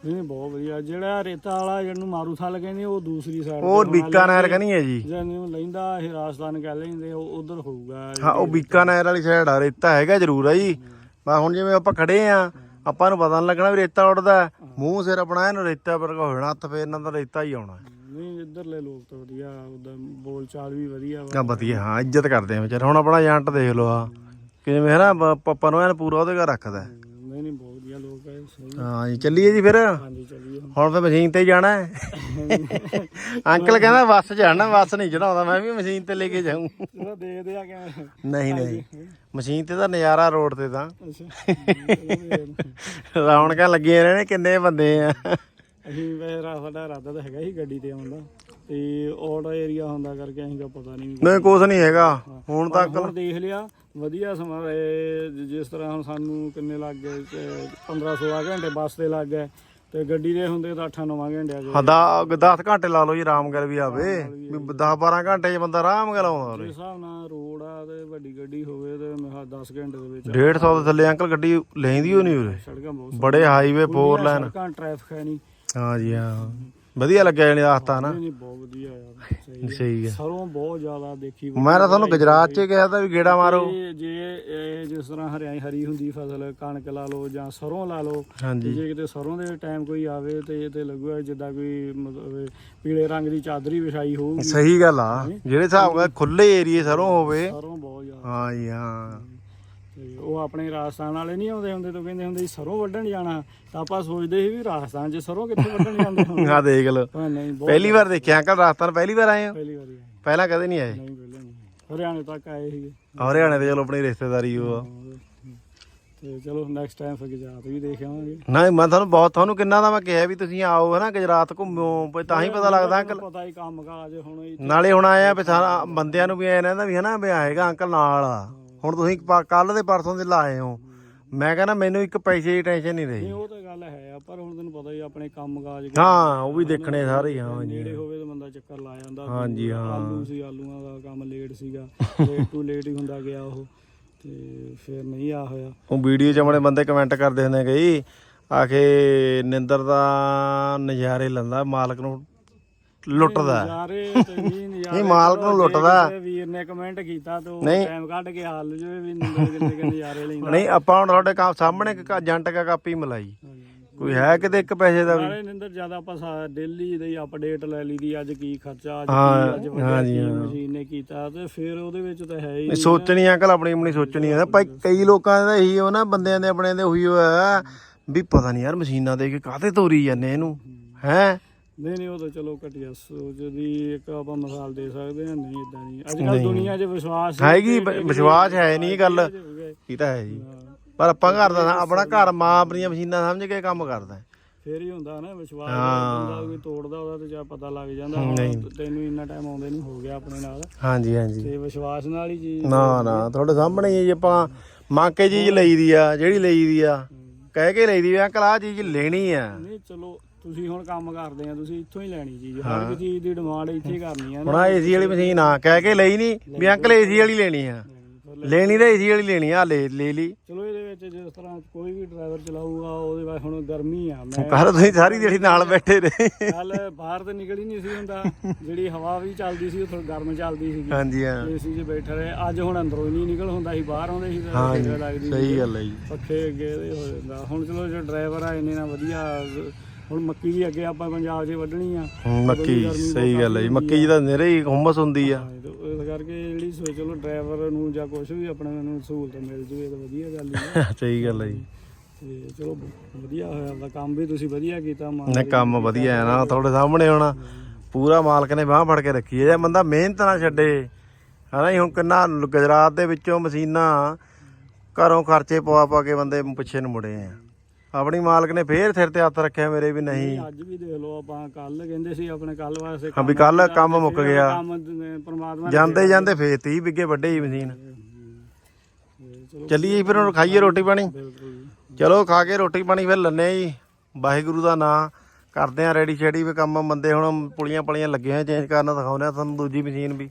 ਨਹੀਂ ਬਹੁਤ ਵਧੀਆ। ਜਿਹੜਾ ਰੇਤਾ ਵਾਲਾ ਜਿਹਨੂੰ ਮਾਰੂਥਲ ਕਹਿੰਦੇ ਉਹ ਦੂਸਰੀ ਸਾਈਡ ਉਹ ਬੀਕਾਨੇਰ ਕਨੀ ਹੈ ਜੀ। ਜਿਹਨੂੰ ਲੈਂਦਾ ਇਹ ਰਾਜਸਥਾਨ ਕਹਿ ਲੈਂਦੇ ਉਹ ਉਧਰ ਹੋਊਗਾ। ਹਾਂ ਉਹ ਬੀਕਾਨੇਰ ਵਾਲੀ ਸਾਈਡ ਆ ਰੇਤਾ ਹੈਗਾ ਜ਼ਰੂਰ ਆ ਜੀ। ਮੈਂ ਹੁਣ ਜਿਵੇਂ ਆਪਾਂ ਖੜੇ ਆ ਆਪਾਂ ਨੂੰ ਪਤਾ ਨਹੀਂ ਲੱਗਣਾ ਵੀ ਰੇਤਾ ਉੱਡਦਾ। ਮੂੰਹ ਸਿਰ ਆਪਣਾ ਇਹਨੂੰ ਰੇਤਾ ਪਰ ਹੋ ਜਾਣਾ ਹੱਥ ਫੇਰ ਨਾਲ ਤਾਂ ਰੇਤਾ ਹੀ ਆਉਣਾ। ਨਹੀਂ ਇੱਧਰਲੇ ਲੋਕ ਤਾਂ ਵਧੀਆ ਉਹਦਾ ਬੋਲ ਚਾਲ ਵੀ ਵਧੀਆ ਵਾ। ਵਧੀਆ ਹਾਂ ਇੱਜ਼ਤ ਕਰਦੇ ਆ ਵਿਚਾਰੇ। ਹੁਣ ਆਪਣਾ ਏਜੰਟ ਦੇਖ ਲਓ ਆ। ਕਿਵੇਂ ਹੈ ਨਾ ਪਾਪਾ ਨੂੰ ਐਨ ਪੂਰਾ ਉਹਦੇ ਘਰ ਰੱਖਦਾ ਹੈ ਜੀ ਚੱਲੀਏ ਜੀ ਫਿਰ? ਹਾਂਜੀ ਚੱਲੀਏ। ਹੁਣ। ਫੇ ਮਸ਼ੀਨ ਤੇ ਜਾਣਾ ਹੈ। ਅੰਕਲ ਕਹਿੰਦਾ ਬੱਸ ਜਾਣਾ ਬੱਸ ਨਹੀਂ ਚੜਾਉਂਦਾ ਮੈਂ ਵੀ ਮਸ਼ੀਨ ਤੇ ਲੈ ਕੇ ਜਾਊਂ। ਚਲੋ ਦੇਖਦੇ ਆ ਕਿਵੇਂ। ਨਹੀਂ ਨਹੀਂ। ਮਸ਼ੀਨ ਤੇ ਤਾਂ ਨਜ਼ਾਰਾ ਰੋਡ ਤੇ ਤਾਂ। ਰੌਣਕਾਂ ਲੱਗੀਆਂ ਰਹਿਣੇ ਕਿੰਨੇ ਬੰਦੇ ਆ। ਅਸੀਂ ਵੈਸੇ ਸਾਡਾ ਇਰਾਦਾ ਤਾਂ ਹੈਗਾ ਹੀ ਗੱਡੀ ਤੇ ਆਉਣ ਦਾ। ਤੇ ਔੜਾ ਏਰੀਆ ਹੁੰਦਾ ਕਰਕੇ ਅਸੀਂ ਕਿਹਾ ਪਤਾ ਨਹੀਂ ਨਹੀਂ ਕੁਛ ਨਹੀਂ ਹੈਗਾ। ਹੁਣ ਤਾਂ ਹੁਣ ਦੇਖ ਲਿਆ ਵਧੀਆ ਸਮਾਂ ਇਹ ਜਿਸ ਤਰ੍ਹਾਂ ਹੁਣ ਸਾਨੂੰ ਕਿੰਨੇ ਲੱਗ ਗਏ 15 16 ਘੰਟੇ ਬੱਸ ਤੇ ਲੱਗ ਗਏ ਤੇ ਗੱਡੀ ਦੇ ਹੁੰਦੇ ਤਾਂ 8 9 ਘੰਟੇ ਆ ਹਾਂ 10 ਘੰਟੇ ਲਾ ਲਓ ਜੀ ਆਰਾਮ ਕਰ ਵੀ ਆਵੇ। ਵੀ 10 12 ਘੰਟੇ ਚ ਬੰਦਾ ਆਰਾਮ ਕਰ ਆਉਂਦਾ ਜਿਸ ਹਿਸਾਬ ਨਾਲ ਰੋਡ ਆ ਤੇ ਵੱਡੀ ਗੱਡੀ ਹੋਵੇ ਤੇ ਮੈਂ ਕਿਹਾ 10 ਘੰਟੇ ਦੇ ਵਿੱਚ 150 ਦੇ ਥੱਲੇ ਅੰਕਲ ਗੱਡੀ ਲੈਂਦੀ ਹੋ ਨਹੀਂ ਉਰੇ। ਸੜਕਾਂ ਬਹੁਤ ਬੜੇ ਹਾਈਵੇ ਫੋਰ ਲਾਈਨ ਸੜਕਾਂ ਟ੍ਰੈਫਿਕ ਹੈ ਨਹੀਂ। ਹਾਂ ਜੀ ਹਾਂ। ਵਧੀਆ ਲੱਗਿਆ ਜਣੀ ਆਸਤਾ ਨਾ ਨਹੀਂ ਬਹੁਤ ਵਧੀਆ ਯਾਰ ਸਹੀ ਹੈ ਸਰੋਂ ਬਹੁਤ ਜ਼ਿਆਦਾ ਦੇਖੀ ਮੈਂ ਤਾਂ ਤੁਹਾਨੂੰ ਗੁਜਰਾਤ ਚ ਕਿਹਾ ਤਾਂ ਵੀ ਗੇੜਾ ਮਾਰੋ। ਜੇ ਇਹ ਜਿਸ ਤਰ੍ਹਾਂ ਹਰਿਆਈ ਹਰੀ ਹੁੰਦੀ ਫਸਲ ਕਣਕ ਲਾ ਲਓ ਜਾਂ ਸਰੋਂ ਲਾ ਲਓ ਜੇ ਕਿਤੇ ਸਰੋਂ ਦੇ ਟਾਈਮ ਕੋਈ ਆਵੇ ਤੇ ਇਹ ਤੇ ਲੱਗੂਗਾ ਜਿੱਦਾਂ ਕੋਈ ਮਤਲਬ ਪੀਲੇ ਰੰਗ ਦੀ ਚਾਦਰੀ ਵਿਛਾਈ ਹੋਊਗੀ। ਸਹੀ ਗੱਲ ਆ। ਜਿਹੜੇ ਹਿਸਾਬ ਨਾਲ ਖੁੱਲੇ ਏਰੀਏ ਸਰੋਂ ਹੋਵੇ। ਸਰੋਂ ਬਹੁਤ ਜ਼ਿਆਦਾ। ਹਾਂ ਜੀ ਹਾਂ। ਤੇ ਉਹ ਆਪਣੇ ਰਾਜਸਥਾਨ ਵਾਲੇ ਨਹੀਂ ਆਉਂਦੇ ਹੁੰਦੇ ਤਾਂ ਕਹਿੰਦੇ ਹੁੰਦੇ ਸੀ ਸਰੋਂ ਵੱਢਣ ਜਾਣਾ। ਤਾਂ ਆਪਾਂ ਸੋਚਦੇ ਸੀ ਵੀ ਰਾਜਸਥਾਨ 'ਚ ਸਰੋਂ ਕਿੱਥੇ ਵੱਢਣ ਜਾਂਦੇ ਹੁਣ ਆ ਦੇਖ ਲਓ। ਪਰ ਨਹੀਂ ਬਹੁਤ ਪਹਿਲੀ ਵਾਰ ਦੇਖਿਆ ਅੰਕਲ ਰਾਜਸਥਾਨ ਪਹਿਲੀ ਵਾਰ ਆਏ ਹੋ? ਪਹਿਲੀ ਵਾਰੀ ਆਏ। ਪਹਿਲਾਂ ਕਦੇ ਨਹੀਂ ਆਏ? ਨਹੀਂ ਪਹਿਲਾਂ ਨਹੀਂ ਹਰਿਆਣੇ ਤੱਕ ਆਏ ਸੀਗੇ ਹਰਿਆਣੇ ਤੇ ਚਲੋ ਆਪਣੀ ਰਿਸ਼ਤੇਦਾਰੀ ਉਹ ਆ। ਤੇ ਚਲੋ ਨੈਕਸਟ ਟਾਈਮ ਫਿਰ ਗੁਜਰਾਤ ਵੀ ਦੇਖ ਆਵਾਂਗੇ। ਨਹੀਂ ਮੈਂ ਤੁਹਾਨੂੰ ਬਹੁਤ ਤੁਹਾਨੂੰ ਕਿੰਨਾ ਦਾ ਮੈਂ ਕਿਹਾ ਵੀ ਤੁਸੀਂ ਆਓ ਹੈ ਨਾ ਗੁਜਰਾਤ ਘੁੰਮੋ ਵੀ ਤਾਂ ਹੀ ਪਤਾ ਲੱਗਦਾ ਅੰਕਲ। ਪਤਾ ਹੀ ਕੰਮ ਕਾਜ ਹੁਣ ਇਹ ਨਾਲੇ ਹੁਣ ਆਏ ਆ ਵੀ ਸਾਰਾ ਬੰਦਿਆਂ ਨੂੰ ਵੀ ਐ ਰਹਿੰਦਾ ਵੀ ਹਨਾ ਵੀ ਆਏਗਾ ਅੰਕਲ ਨਾਲ ਆ। ਹੁਣ ਤੁਸੀਂ ਕੱਲ ਦੇ ਪਰਸੋਂ ਦੇ ਲਾਏ ਹੋ। ਮੈਂ ਕਹਿੰਦਾ ਮੈਨੂੰ ਇੱਕ ਪੈਸੇ ਦੀ ਟੈਨਸ਼ਨ ਨਹੀਂ ਰਹੀ। ਨਹੀਂ ਉਹ ਤਾਂ ਗੱਲ ਹੈ ਆ ਪਰ ਹੁਣ ਤੈਨੂੰ ਪਤਾ ਹੀ ਆ, ਆਪਣੇ ਕੰਮ ਕਾਜ ਹਾਂ ਉਹ ਵੀ ਦੇਖਣੇ ਸਾਰੇ ਹੀ, ਹਾਂ ਜੀ ਨੇੜੇ ਹੋਵੇ ਤਾਂ ਬੰਦਾ ਚੱਕਰ ਲਾ ਜਾਂਦਾ। ਹਾਂਜੀ, ਹਾਂ। ਆਲੂ ਸੀ ਆਲੂਆਂ ਦਾ ਕੰਮ ਲੇਟ ਸੀਗਾ। ਲੇਟ ਟੂ ਲੇਟ ਹੀ ਹੁੰਦਾ ਗਿਆ ਉਹ। ਤੇ ਫਿਰ ਨਹੀਂ ਆ ਹੋਇਆ। ਉਹ ਵੀਡੀਓ 'ਚ ਆਪਣੇ ਬੰਦੇ ਕਮੈਂਟ ਕਰਦੇ ਹੁੰਦੇ ਕਈ ਆਖੇ ਨਿੰਦਰ ਦਾ ਨਜ਼ਾਰੇ ਲੈਂਦਾ ਮਾਲਕ ਨੂੰ ਲੁੱਟਦਾ ਨਜ਼ਾਰੇ ਨਹੀਂ, ਮਾਲਕ ਨੂੰ ਜੇ ਲੁੱਟਦਾ। ਕਿਸੇ ਵੀਰ ਨੇ ਕਮੈਂਟ ਕੀਤਾ ਤੇ ਉਹ ਨਹੀਂ। ਟਾਈਮ ਕੱਢ ਕੇ ਹਾਲ ਜਵੇ ਵੀ ਕਿੰਨੇ ਕਿ ਨਜ਼ਾਰੇ ਲੈਂਦਾ ਨਹੀਂ ਆਪਾਂ ਹੁਣ ਤੁਹਾਡੇ ਕੰਮ ਸਾਹਮਣੇ ਇੱਕ ਏਜੰਟ ਕਾ ਕਾਪੀ ਮਲਾਈ। ਕੋਈ ਹੈ ਕਿਤੇ ਇੱਕ ਪੈਸੇ ਦਾ ਵੀ ਨਾਲੇ ਨਿੰਦਰ ਜ਼ਿਆਦਾ ਆਪਾਂ ਡੇਲੀ ਦੀ ਅਪਡੇਟ ਲੈ ਲਈ ਦੀ ਅੱਜ ਕੀ ਖਰਚਾ ਅੱਜ ਹਾਂ, ਕੀ ਅੱਜ ਕੀ ਹਾਂ। ਮਸ਼ੀਨ ਨੇ ਕੀਤਾ ਤੇ ਫਿਰ ਉਹਦੇ ਵਿੱਚ ਤਾਂ ਹੈ ਹੀ ਨਹੀਂ, ਸੋਚਣੀ ਅੰਕਲ ਆਪਣੀ ਆਪਣੀ ਸੋਚਣੀ ਹੈ ਭਾਈ ਕਈ ਲੋਕਾਂ ਦਾ ਇਹੀ ਹੋ ਨਾ ਬੰਦਿਆਂ ਦੇ ਆਪਣੇ ਦੇ ਉਹੀ ਹੋਇਆ ਵੀ ਪਤਾ ਨਹੀਂ ਯਾਰ ਮਸ਼ੀਨਾਂ ਦੇ ਕੇ ਕਾਹਤੇ ਤੋਰੀ ਜਾਂਦੇ ਇਹਨੂੰ ਹੈ ਨਹੀਂ ਨਹੀਂ ਉਹ ਤਾਂ ਚਲੋ ਘਟਿਆ ਸੋਚ ਦੀ ਇੱਕ ਆਪਾਂ ਮਿਸਾਲ ਦੇ ਸਕਦੇ ਹਾਂ ਨਹੀਂ ਇਦਾਂ ਨਹੀਂ। ਅੱਜ ਕੱਲ ਦੁਨੀਆ 'ਚ ਵਿਸ਼ਵਾਸ ਹੈਗੀ ਬ- ਵਿਸ਼ਵਾਸ ਹੈ ਨਹੀਂ ਗੱਲ। ਇਹ ਤਾਂ ਹੈ ਜੀ। ਪਰ ਆਪਾਂ ਘਰ ਦਾ ਆਪਣਾ ਘਰ ਮਾਂ ਆਪਣੀਆਂ ਮਸ਼ੀਨਾਂ ਸਮਝ ਕੇ ਕੰਮ ਕਰਦਾ ਹੈ। ਫੇਰ ਹੀ ਹੁੰਦਾ ਨਾ ਵਿਸ਼ਵਾਸ ਹਾਂ। ਬੰਦਾ ਕੋਈ ਤੋੜਦਾ ਉਹਦਾ ਤੇ ਜਾਂ ਪਤਾ ਲੱਗ ਜਾਂਦਾ ਹੁਣ ਤੈਨੂੰ ਇੰਨਾ ਟਾਈਮ ਆਉਂਦੇ ਨੂੰ ਹੋ ਗਿਆ ਆਪਣੇ ਨਾਲ। ਹਾਂਜੀ ਹਾਂਜੀ। ਤੇ ਵਿਸ਼ਵਾਸ ਨਾਲ ਹੀ ਚੀਜ਼ ਨਾ ਨਾ ਤੁਹਾਡੇ ਸਾਹਮਣੇ ਹੀ ਹੈ ਜੀ ਆਪਾਂ ਮੰਗ ਕੇ ਚੀਜ਼ ਲਈਦੀ ਆ ਜਿਹੜੀ ਲਈਦੀ ਆ ਕਹਿ ਕੇ ਲਈਦੀ ਆ ਅੰਕਲ ਚੀਜ਼ ਲੈਣੀ ਆ। ਨਹੀਂ ਚਲੋ ਤੁਸੀਂ ਹੁਣ ਕੰਮ ਕਰਦੇ ਆ ਤੁਸੀਂ ਇੱਥੋਂ ਹੀ ਲੈਣੀ ਚੀਜ਼। ਹਰ ਇੱਕ ਚੀਜ਼ ਦੀ ਡਿਮਾਂਡ ਇੱਥੇ ਹੀ ਕਰਨੀ ਆ ਹੁਣ ਆ ਏਸੀ ਵਾਲੀ ਮਸ਼ੀਨ ਆ ਕਹਿ ਕੇ ਲਈ ਨਹੀਂ ਵੀ ਅੰਕਲ ਏਸੀ ਵਾਲੀ ਲੈਣੀ ਆ। ਲੈਣੀ ਤਾਂ ਏਸੀ ਵਾਲੀ ਲੈਣੀ ਆ ਲੈ ਲੈ ਲਈ। ਚਲੋ ਇਹਦੇ ਵਿੱਚ ਜਿਸ ਤਰ੍ਹਾਂ ਕੋਈ ਵੀ ਡਰਾਈਵਰ ਚਲਾਊਗਾ ਉਹਦੇ ਬਾਅਦ ਹੁਣ ਗਰਮੀ ਆ ਮੈਂ ਕੱਲ ਤੁਸੀਂ ਸਾਰੀ ਜਿਹੜੀ ਨਾਲ ਬੈਠੇ ਰਹੇ। ਕੱਲ ਬਾਹਰ ਤੇ ਨਿਕਲ ਹੀ ਨਹੀਂ ਸੀ ਹੁੰਦਾ। ਜਿਹੜੀ ਹਵਾ ਵੀ ਚੱਲਦੀ ਸੀ ਉਹ ਥੋੜੀ ਗਰਮ ਚੱਲਦੀ ਸੀਗੀ ਹਾਂਜੀ ਹਾਂ। ਏਸੀ 'ਚ ਬੈਠੇ ਰਹੇ। ਅੱਜ ਹੁਣ ਅੰਦਰੋਂ ਹੀ ਨਹੀਂ ਨਿਕਲ ਹੁੰਦਾ ਸੀ ਬਾਹਰ ਆਉਂਦੇ ਸੀ ਤਾਂ ਲੱਗਦੀ ਸਹੀ ਗੱਲ ਹੈ ਜੀ। ਪੱਖੇ ਅੱਗੇ ਹੋ ਜਾਂਦਾ। ਹੁਣ ਚਲੋ ਜੋ ਡਰਾਈਵਰ ਆ ਇੰਨੇ ਨਾ ਵਧੀਆ ਹੁਣ ਮੱਕੀ ਵੀ ਅੱਗੇ ਆਪਾਂ ਪੰਜਾਬ 'ਚ ਵੱਢਣੀ ਆ। ਮੱਕੀ ਸਹੀ ਗੱਲ ਹੈ ਜੀ। ਮੱਕੀ ਜੀ ਤਾਂ ਨੇਰੇ ਹੀ ਹੁਮਸ ਹੁੰਦੀ ਆ। ਇਸ ਕਰਕੇ ਜਿਹੜੀ ਸੋਚ ਚਲੋ ਡਰਾਈਵਰ ਨੂੰ ਜਾਂ ਕੁਝ ਵੀ ਆਪਣੇ ਨੂੰ ਸਹੂਲਤ ਮਿਲ ਜੂਏ ਤਾਂ ਵਧੀਆ ਗੱਲ ਹੀ ਸਹੀ ਗੱਲ ਹੈ ਜੀ। ਤੇ ਚਲੋ ਵਧੀਆ ਹੋਇਆ ਕੰਮ ਵੀ ਤੁਸੀਂ ਵਧੀਆ ਕੀਤਾ ਮੰਨ ਨੇ ਕੰਮ ਵਧੀਆ ਹੈ ਨਾ ਤੁਹਾਡੇ ਸਾਹਮਣੇ ਹੁਣ। ਪੂਰਾ ਮਾਲਕ ਨੇ ਬਾਹ ਫੜ ਕੇ ਰੱਖੀ ਹੈ ਬੰਦਾ ਮਿਹਨਤ ਨਾ ਛੱਡੇ ਹਨਾ ਹੁਣ ਕਿੰਨਾ ਗੁਜਰਾਤ ਦੇ ਵਿੱਚੋਂ ਮਸ਼ੀਨਾਂ ਘਰੋਂ ਖਰਚੇ ਪਵਾ ਪਾ ਕੇ ਬੰਦੇ ਪਿੱਛੇ ਨੂੰ ਮੁੜੇ ਆ। ਆਪਣੀ ਮਾਲਕ ਨੇ ਫੇਰ ਸਿਰ ਤੇ ਹੱਥ ਰੱਖਿਆ ਮੇਰੇ ਵੀ ਨਹੀਂ। ਅੱਜ ਵੀ ਦੇਖ ਲਓ ਆਪਾਂ ਕੱਲ ਕਹਿੰਦੇ ਸੀ ਆਪਣੇ ਕੱਲ ਵਾਸਤੇ ਹਾਂ ਵੀ ਕੱਲ ਕੰਮ ਮੁੱਕ ਗਿਆ। ਕੰਮ ਪ੍ਰਮਾਤਮਾ ਜਾਂਦੇ ਜਾਂਦੇ ਫੇਰ 30 ਵਿਗੇ ਵੱਡੇ ਹੀ ਮਸ਼ੀਨ। ਚੱਲੀਏ ਫਿਰ ਹੁਣ ਖਾਈਏ ਰੋਟੀ ਪਾਣੀ। ਚਲੋ ਖਾ ਕੇ ਰੋਟੀ ਪਾਣੀ ਫਿਰ ਲੰਨੇ ਜੀ। ਵਾਹਿਗੁਰੂ ਦਾ ਨਾਂ। ਕਰਦੇ ਆ ਰੈਡੀ ਸ਼ੈਡੀ ਵੀ ਕੰਮ। ਬੰਦੇ ਹੁਣ ਪੁਲੀਆਂ ਪਲੀਆਂ ਲੱਗੇ ਆ ਚੇਂਜ ਕਰਨ ਦਿਖਾਉਂਦੇ ਆ ਤੁਹਾਨੂੰ ਦੂਜੀ ਮਸ਼ੀਨ ਵੀ।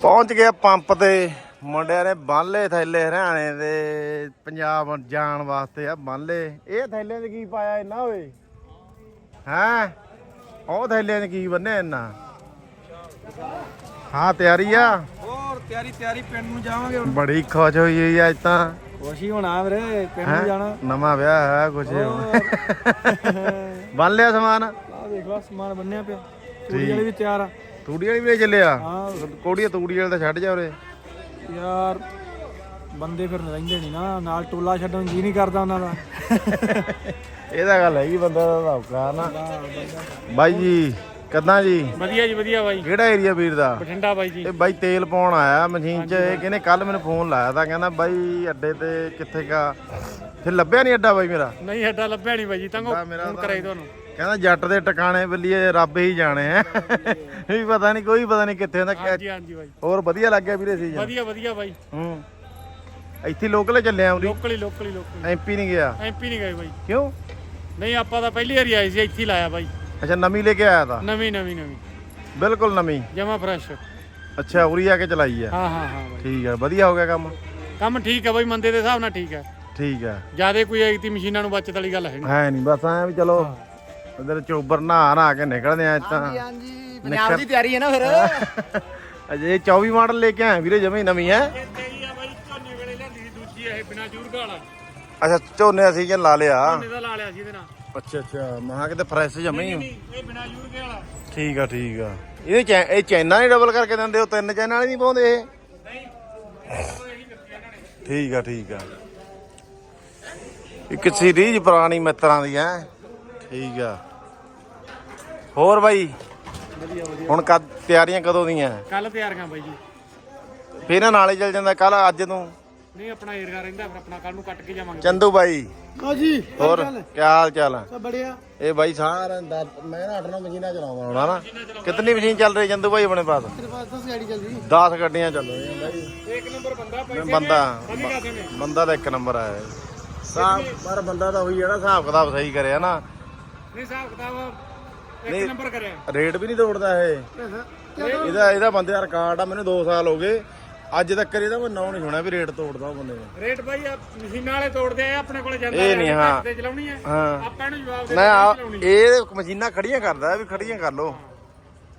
ਪਹੁੰਚ ਗਏ ਪੰਪ ਤੇ। ਮੁੰਡਿਆਂ ਨੇ ਬੰਨ ਲਏ ਥੈਲੇ ਹਰਿਆਣੇ ਦੇ ਪੰਜਾਬ ਜਾਣ ਵਾਸਤੇ ਆ ਬੰਨ ਲਏ ਇਹ ਥੈਲੇ 'ਚ ਕੀ ਪਾਇਆ ਇਹਨਾਂ ਓਏ? ਹੈ? ਉਹ ਥੈਲਿਆਂ 'ਚ ਕੀ ਬੰਨਿਆ ਇੰਨਾ? ਹਾਂ ਤਿਆਰੀ ਆ? ਹੋਰ ਤਿਆਰੀ ਤਿਆਰੀ ਪਿੰਡ ਨੂੰ ਜਾਵਾਂਗੇ ਹੁਣ। ਬੜੀ ਖੁਸ਼ ਹੋਈ ਹੋਈ ਅੱਜ ਤਾਂ। ਖੁਸ਼ੀ ਹੋਣਾ ਵੀਰੇ ਪਿੰਡ? ਨੂੰ ਜਾਣਾ। ਨਵਾਂ ਵਿਆਹ ਹੈ ਕੁਛ ਬੰਨ ਲਿਆ ਸਮਾਨ? ਆ ਦੇਖ ਲਓ ਸਮਾਨ ਬੰਨਿਆ ਪਿਆ। ਤੂੜੀ ਵਾਲੀ ਵੀ ਤਿਆਰ ਆ। ਤੂੜੀ ਵਾਲੀ ਵੀ ਚੱਲਿਆ? ਹਾਂ। ਕੋੜੀਆ ਤੂੜੀ ਵਾਲੇ ਤਾਂ ਛੱਡ ਜਾ ਉਰੇ। ਯਾਰ ਬੰਦੇ ਫਿਰ ਰਹਿੰਦੇ ਨਹੀਂ ਨਾ ਨਾਲ ਟੋਲਾ ਛੱਡਣ ਜੀ ਨਹੀਂ ਕਰਦਾ ਉਹਨਾਂ ਦਾ। ਇਹਦਾ ਗੱਲ ਹੈਗੀ ਬੰਦਾ ਦਾ ਔਕਾ ਨਾ। ਬਾਈ ਜੀ ਕਿੱਦਾਂ ਜੀ? ਵਧੀਆ ਜੀ ਵਧੀਆ ਬਾਈ। ਕਿਹੜਾ ਏਰੀਆ ਵੀਰ ਦਾ? ਬਠਿੰਡਾ ਬਾਈ ਜੀ। ਇਹ ਬਾਈ ਤੇਲ ਪਾਉਣ ਆਇਆ ਮਸ਼ੀਨ 'ਚ। ਇਹ ਕਹਿੰਦੇ ਕੱਲ ਮੈਨੂੰ ਫੋਨ ਲਾਇਆ ਤਾਂ ਕਹਿੰਦਾ ਬਾਈ ਅੱਡੇ ਤੇ ਕਿੱਥੇ ਕਾ? ਫਿਰ ਲੱਭਿਆ ਨਹੀਂ ਅੱਡਾ ਬਾਈ ਮੇਰਾ? ਨਹੀਂ ਹੱਡਾ ਲੱਭਿਆ ਨਹੀਂ ਬਾਈ ਜੀ ਤੰਗੋ ਅੱਡਾ ਮੇਰਾ ਫੋਨ ਤਾਂ- ਕਰਾਈ ਤੁਹਾਨੂੰ। ਕਹਿੰਦਾ ਜੱਟ ਦੇ ਟਿਕਾਣੇ ਬੱਲੀਏ ਰੱਬ ਹੀ ਜਾਣੇ ਹੈ। ਵੀ ਪਤਾ ਨਹੀਂ ਕੋਈ ਪਤਾ ਨਹੀਂ ਕਿੱਥੇ ਹੁੰਦਾ। ਹਾਂਜੀ ਹਾਂਜੀ ਬਾਈ। ਹੋਰ ਵਧੀਆ ਲੱਗਿਆ ਵੀਰੇ ਸੀਜ਼ਨ ਵਧੀਆ ਵਧੀਆ ਬਾਈ। ਹੂੰ। ਇੱਥੇ ਲੋਕਲ ਚੱਲਿਆ ਉਰੀ ਲੋਕਲੀ ਲੋਕਲੀ ਲੋਕਲੀ ਐਮਪੀ ਨਹੀਂ ਗਿਆ? ਐਮਪੀ ਨਹੀਂ ਗਏ ਬਾਈ। ਕਿਉਂ? ਨਹੀਂ ਆਪਾਂ ਤਾਂ ਪਹਿਲੀ ਵਾਰੀ ਆਏ ਸੀ ਇੱਥੇ ਹੀ ਲਾਇਆ ਬਾਈ। ਅੱਛਾ ਨਵੀਂ ਲੈ ਕੇ ਆਇਆ ਤਾਂ? ਨਵੀਂ ਨਵੀਂ ਨਵੀਂ। ਬਿਲਕੁਲ ਨਵੀਂ। ਜਮਾ ਫਰੈਸ਼ ਅੱਛਾ ਉਰੀ ਆ ਕੇ ਚਲਾਈ ਆ। ਹਾਂ ਹਾਂ ਹਾਂ ਬਾਈ। ਠੀਕ ਆ ਵਧੀਆ ਹੋ ਗਿਆ ਕੰਮ? ਕੰਮ ਠੀਕ ਹੈ ਬਾਈ ਮੰਦੇ ਦੇ ਹਿਸਾਬ ਨਾਲ ਠੀਕ ਹੈ ਠੀਕ ਆ। ਜਿਆਦੇ ਕੋਈ ਆਈ ਤੀ ਮਸ਼ੀਨਾਂ ਨੂੰ ਬਚਤ ਵਾਲੀ ਗੱਲ ਹੈ ਨਹੀਂ ਹੈ ਨਹੀਂ ਬਸ ਐ ਵੀ ਚਲੋ ਇਧਰ ਚੋਬਰ ਨਹਾ ਨਹਾ ਕੇ ਨਿਕਲਦੇ ਆ ਤਾਂ ਹਾਂਜੀ ਪੰਜਾਬ ਦੀ ਤਿਆਰੀ ਹੈ ਨਾ ਫਿਰ? ਅਜੇ 24 ਮਾਡਲ ਲੈ ਕੇ ਆਇਆ ਵੀਰੇ ਜਮੇ ਨਵੀਂ ਹੈ। ਤੇਰੀ ਆ ਬਾਈ ਝੋਨੇ ਵੇਲੇ ਲਿਆਂਦੀ ਸੀ ਦੂਜੀ ਇਹ ਬਿਨਾ ਜੂਰਗਾ ਵਾਲਾ ਅੱਛਾ ਝੋਨੇ ਸੀਜ਼ਨ ਲਾ ਲਿਆ। ਝੋਨੇ ਦਾ ਲਾ ਲਿਆ ਸੀ ਇਹਦੇ ਨਾਲ। ਅੱਛਾ ਅੱਛਾ ਮਹਾ ਕਿਤੇ ਫਰੈਸ਼ ਜਮੇ ਹੀ ਨਹੀਂ ਇਹ ਬਿਨਾ ਜੂਰਗੇ ਵਾਲਾ ਠੀਕ ਆ ਠੀਕ ਆ। ਇਹਦੇ ਚੈ ਇਹ ਚੈਨਾ ਨਹੀਂ ਡਬਲ ਕਰਕੇ ਦਿੰਦੇ ਉਹ ਤਿੰਨ ਚੈਨਾਂ ਵਾਲੇ ਨਹੀਂ ਪਾਉਂਦੇ ਇਹ। ਠੀਕ ਆ ਠੀਕ ਆ। ਇੱਕ ਸੀਰੀਜ਼ ਪੁਰਾਣੀ ਮਿੱਤਰਾਂ ਦੀ ਹੈ। ਠੀਕ ਆ। ਹੋਰ ਬਾਈ? ਹੁਣ ਕਦ ਤਿਆਰੀਆਂ ਕਦੋਂ ਦੀਆਂ? ਕੱਲ ਤਿਆਰੀਆਂ ਬਾਈ ਜੀ। ਫੇਰ ਨਾਲੇ ਚੱਲ ਜਾਂਦਾ ਕੱਲ ਅੱਜ ਨੂੰ? ਨਹੀਂ ਆਪਣਾ ਏਰੀਆ ਰਹਿੰਦਾ ਫਿਰ ਆਪਣਾ ਕੱਲ ਨੂੰ ਕੱਟ ਕੇ ਜਾਵਾਂਗੇ। ਚੰਦੂ ਬਾਈ? ਹਾਂਜੀ ਹੋਰ ਕੀ ਹਾਲ ਚਾਲ ਆ? ਸਭ ਬੜਿਆ। ਇਹ ਬਾਈ ਸਾਰਾ ਦਸ- ਮੈਂ ਨਾ 8 ਮਸ਼ੀਨਾਂ ਚਲਾਉਂਦਾ ਹੋਣਾ ਨਾ। ਕਿਤਨੀ ਮਸ਼ੀਨ ਚੱਲ ਰਹੀ ਚੰਦੂ ਬਾਈ ਆਪਣੇ ਪਾਸ? ਤੇਰੇ ਪਾਸ 10 ਗਾੜੀ ਚੱਲ ਰਹੀ। 10 ਗੱਡੀਆਂ ਚੱਲ ਰਹੀਆਂ ਬਾਈ। ਇੱਕ ਨੰਬਰ ਬੰਦਾ ਪੈਸੇ ਬੰਦਾ। ਬੰਦਾ ਤਾਂ ਇੱਕ ਨੰਬਰ ਆਇਆ ਸਾਹ ਪਰ ਬੰਦਾ ਤਾਂ ਉਹੀ ਜਿਹੜਾ ਹਿਸਾਬ ਕਿਤਾਬ ਸਹੀ ਕਰਿਆ ਨਾ? ਨਹੀਂ ਹਿਸਾਬ ਕਿਤਾਬ ਨਹੀਂ। ਇੱਕ ਨੰਬਰ ਕਰਿਆ। ਰੇਟ ਵੀ ਨਹੀਂ ਤੋੜਦਾ ਇਹ। ਇਹਦਾ ਇਹਦਾ ਬੰਦੇ ਦਾ ਰਿਕਾਰਡ ਆ ਮੈਨੂੰ 2 ਸਾਲ ਹੋ ਗਏ। ਅੱਜ ਤੱਕ ਇਹਦਾ ਮੈਂ ਨਾਂ ਨਹੀਂ ਸੁਣਿਆ ਵੀ ਰੇਟ ਤੋੜਦਾ ਉਹ ਬੰਦੇ ਨੇ। ਰੇਟ ਬਾਈ ਆ ਮਸ਼ੀਨਾਂ ਵਾਲੇ ਤੋੜਦੇ ਆ ਆਪਣੇ ਕੋਲੇ ਜਾਂਦਾ ਇਹ ਨਹੀਂ, ਹਾਂ। ਤੇ ਚਲਾਉਣੀ ਹੈ ਹਾਂ। ਆਪਾਂ ਇਹਨੂੰ ਜਵਾਬ ਦੇ ਨਾ ਆ- ਇਹ ਮਸ਼ੀਨਾਂ ਖੜੀਆਂ ਕਰਦਾ ਵੀ ਖੜੀਆਂ ਕਰ ਲੋ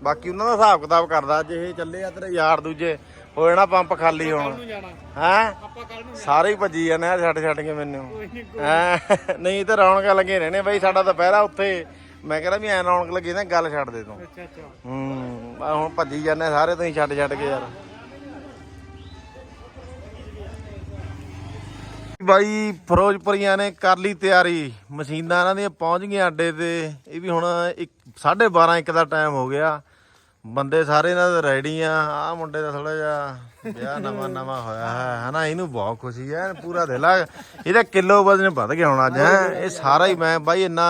ਬਾਕੀ ਉਹਨਾਂ ਦਾ ਹਿਸਾਬ ਕਿਤਾਬ ਕਰਦਾ ਜੇ ਇਹ ਚੱਲੇ ਆ ਤੇਰੇ ਯਾਰ ਦੂਜੇ। ਹੋ ਜਾਣਾ ਪੰਪ ਖਾਲੀ ਹੋਣਾ। ਜਾਣਾ। ਹੈ? ਆਪਾਂ ਕੱਲ ਨੂੰ ਸਾਰੇ ਹੀ ਭੱਜੀ ਜਾਂਦੇ ਆ ਛੱਡ ਛੱਡ ਕੇ ਮੈਨੂੰ। ਕੋਈ ਨਹੀਂ ਹੈਂ? ਨਹੀਂ ਤੇ ਰੌਣਕਾਂ ਲੱਗੇ ਰਹਿਣੇ ਬਈ ਸਾਡਾ ਦੁਪਹਿਰਾ ਉੱਥੇ। ਮੈਂ ਕਹਿੰਦਾ ਵੀ ਐ ਰੌਣਕ ਲੱਗੀ ਨਾ ਗੱਲ ਛੱਡ ਦੇ ਤੂੰ। ਅੱਛਾ ਅੱਛਾ। ਹੂੰ ਆ ਹੁਣ ਭੱਜੀ ਜਾਂਦੇ ਸਾਰੇ ਤੁਸੀਂ ਛੱਡ ਛੱਡ ਕੇ ਯਾਰ। ਬਾਈ ਫਿਰੋਜ਼ਪੁਰੀਆਂ ਨੇ ਕਰ ਲਈ ਤਿਆਰੀ। ਮਸ਼ੀਨਾਂ ਇਹਨਾਂ ਦੀਆਂ ਪਹੁੰਚ ਗਈਆਂ ਅੱਡੇ ਤੇ। ਇਹ ਵੀ ਹੁਣ 12:30 1 ਦਾ ਟਾਈਮ ਹੋ ਗਿਆ। ਬੰਦੇ ਸਾਰੇ ਇਹਨਾਂ ਦੇ ਰੈਡੀ ਆ ਆ ਮੁੰਡੇ ਦਾ ਥੋੜਾ ਜਿਹਾ ਵਿਆਹ ਨਵਾਂ ਨਵਾਂ ਹੋਇਆ ਹੈ ਹਨਾ ਇਹਨੂੰ ਬਹੁਤ ਖੁਸ਼ੀ ਹੈ ਪੂਰਾ ਦਿਲ ਆ। ਇਹਦਾ ਕਿਲੋ ਵਜ਼ਨ ਵੱਧ ਗਿਆ ਹੁਣ ਅੱਜ ਹੈ ਇਹ ਸਾਰਾ ਹੀ ਮੈਂ ਬਾਈ ਇੰਨਾ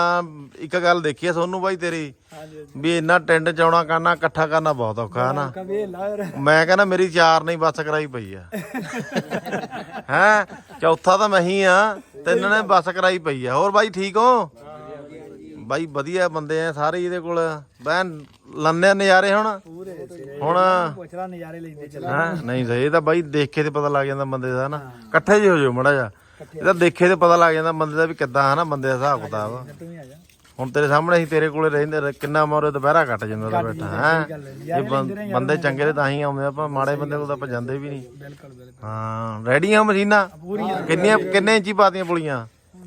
ਇੱਕ ਗੱਲ ਦੇਖੀ ਆ ਸੋਨੂੰ ਬਾਈ ਤੇਰੀ ਵੀ ਇੰਨਾ ਟੈਂਡ ਚਾਉਣਾ ਕਰਨਾ ਇਕੱਠਾ ਕਰਨਾ ਬਹੁਤ ਔਖਾ ਹੈ ਨਾ ਮੈਂ ਕਹਿੰਦਾ ਮੇਰੀ ਚਾਰ ਨਹੀਂ ਬੱਸ ਕਰਾਈ ਪਈ ਆ। ਹੈ ਚੌਥਾ ਤਾਂ ਮੈਂ ਹੀ ਆ ਤਿੰਨ ਨੇ ਬੱਸ ਕਰਾਈ ਪਈ ਆ। ਹੋਰ ਬਾਈ ਠੀਕ ਹੋ? ਬਾਈ ਵਧੀਆ ਬੰਦੇ ਆ ਸਾਰੇ ਇਹਦੇ ਕੋਲ। ਬੈਨ ਲੰਨੇ ਨਜ਼ਾਰੇ ਹੁਣ। ਹੁਣ ਪੁੱਛਦਾ ਨਜ਼ਾਰੇ ਲੈਂਦੇ ਚੱਲ। ਹਾਂ ਨਹੀਂ ਸਹੀ ਇਹ ਤਾਂ ਬਾਈ ਦੇਖੇ ਤੇ ਪਤਾ ਲੱਗ ਜਾਂਦਾ ਬੰਦੇ ਦਾ ਨਾ ਇਕੱਠੇ ਜਿਹੇ ਹੋ ਜਾਓ ਮੜਾ ਜਾ ਇਹ ਤਾਂ ਦੇਖੇ ਤੇ ਪਤਾ ਲੱਗ ਜਾਂਦਾ ਬੰਦੇ ਦਾ ਵੀ ਕਿੱਦਾਂ ਹਨਾ ਬੰਦੇ ਦਾ ਹਿਸਾਬ ਕਿਤਾਬ। ਤੂੰ ਵੀ ਆ ਜਾ। ਹੁਣ ਤੇਰੇ ਸਾਹਮਣੇ ਹੀ ਤੇਰੇ ਕੋਲੇ ਰਹਿੰਦੇ ਰਹੇ, ਕਿੰਨਾ ਮੋਰੇ ਦੁਪਹਿਰਾ ਕੱਟ ਜਾਂਦਾ ਤਾਂ ਬੈਠਾ ਹੈ। ਇਹ ਬੰ- ਬੰਦੇ ਚੰਗੇ ਨੇ ਤਾਂ। ਹੀ ਆਉਂਦੇ ਆ, ਆਪਾਂ ਮਾੜੇ ਬੰਦੇ ਕੋਲ ਤਾਂ ਆਪਾਂ ਜਾਂਦੇ ਵੀ ਨਹੀਂ। ਬਿਲਕੁਲ ਬਿਲਕੁਲ। ਹਾਂ ਰੈਡੀ ਆ ਮਸ਼ੀਨਾਂ ਕਿੰਨੀਆਂ ਕਿੰਨੇ ਇੰਚੀ ਪਾਤੀਆਂ ਪੁਲੀਆਂ?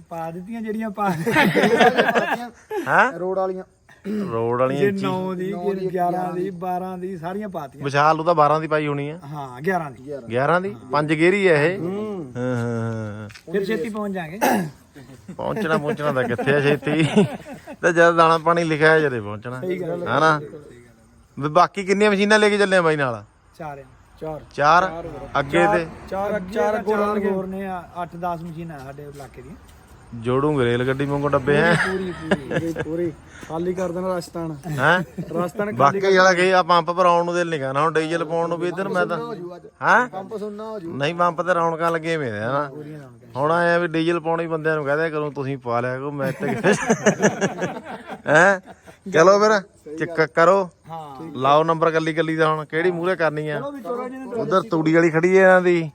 ਪਾ ਦਿੱਤੀਆਂ ਜਿਹੜੀਆਂ ਪਾ ਹੈ? ਰੋਡ ਵਾਲੀਆਂ। ਰੋਡ ਵਾਲੀਆਂ ਇੰਚੀ 9 ਦੀ 11 ਦੀ 12 ਦੀ ਸਾਰੀਆਂ ਪਾਤੀਆਂ। ਵਿਸ਼ਾਲ ਉਹ ਤਾਂ 12 ਦੀ ਪਾਈ ਹੋਣੀ ਆ। ਹਾਂ 11 ਦੀ। 11 ਦੀ। ਪੰਜ ਗੇਰੀ ਆ ਇਹ? ਹਾਂ। ਹਾਂ ਫਿਰ ਛੇਤੀ ਪਹੁੰਚ ਜਾਾਂਗੇ। ਪਹੁੰਚਣਾ ਪਹੁੰਚਣਾ ਤਾਂ ਕਿੱਥੇ ਆ ਛੇਤੀ? ਤੇ ਜਦ ਦਾਣਾ ਪਾਣੀ ਲਿਖਿਆ ਹੈ ਜਦੇ ਪਹੁੰਚਣਾ। ਹਨਾ ਵੀ ਬਾਕੀ ਕਿੰਨੀਆਂ ਮਸ਼ੀਨਾਂ ਲੈ ਕੇ ਚੱਲੇ ਆ ਬਾਈ ਨਾਲ? ਚਾਰ ਚਾਰ। ਚਾਰ? ਅੱਗੇ ਤੇ? ਚਾਰ ਚਾਰ ਗੋਰ ਨੇ 8 10 ਮਸ਼ੀਨਾਂ ਸਾਡੇ ਇਲਾਕੇ ਦੀਆਂ। ਜੋੜੂਗੇ ਰੇਲ ਗੱਡੀ ਵਾਂਗੂ ਡੱਬੇ ਹੈ। ਪੂਰੀ ਪੂਰੀ ਪੂਰੀ ਖਾਲੀ ਕਰ ਦੇਣਾ ਰਸਤਾਨ ਹੈ? ਰਸਤਾਨ ਬਾਕੀ ਜਿਹੜਾ ਗਏ ਆ ਪੰਪ ਭਰਾਉਣ ਨੂੰ ਦਿਲ ਨਹੀਂ ਕਰਨਾ। ਹੁਣ ਡੀਜ਼ਲ ਪਾਉਣ ਨੂੰ ਵੀ ਇਧਰ ਮੈਂ ਤਾਂ ਹਾਂ ਪੰਪ ਸੁਣਨਾ ਹੋ ਜੂ। ਨਹੀਂ ਪੰਪ ਤੇ ਰੌਣਕਾਂ ਲੱਗੇ ਆ ਹੁਣ ਆਇਆ ਵੀ ਡੀਜ਼ਲ ਪਾਉਣੀ ਬੰਦਿਆਂ ਨੂੰ ਕਹਦੇ ਕਰੋ ਤੁਸੀਂ ਪਾ ਲਿਆ ਕਰੋ ਮੈਂ ਤੇ ਹੈ? ਚਲੋ ਫਿਰ ਚੱਕ ਕਰੋ। ਹਾਂ। ਲਾਓ ਨੰਬਰ ਕੱਲੀ ਕੱਲੀ ਦਾ ਹੁਣ ਕਿਹੜੀ ਮੂਹਰੇ ਕਰਨੀ ਆ? ਉਧਰ ਤੂੜੀ ਵਾਲੀ ਖੜੀ ਹੈ ਇਹਨਾਂ ਦੀ।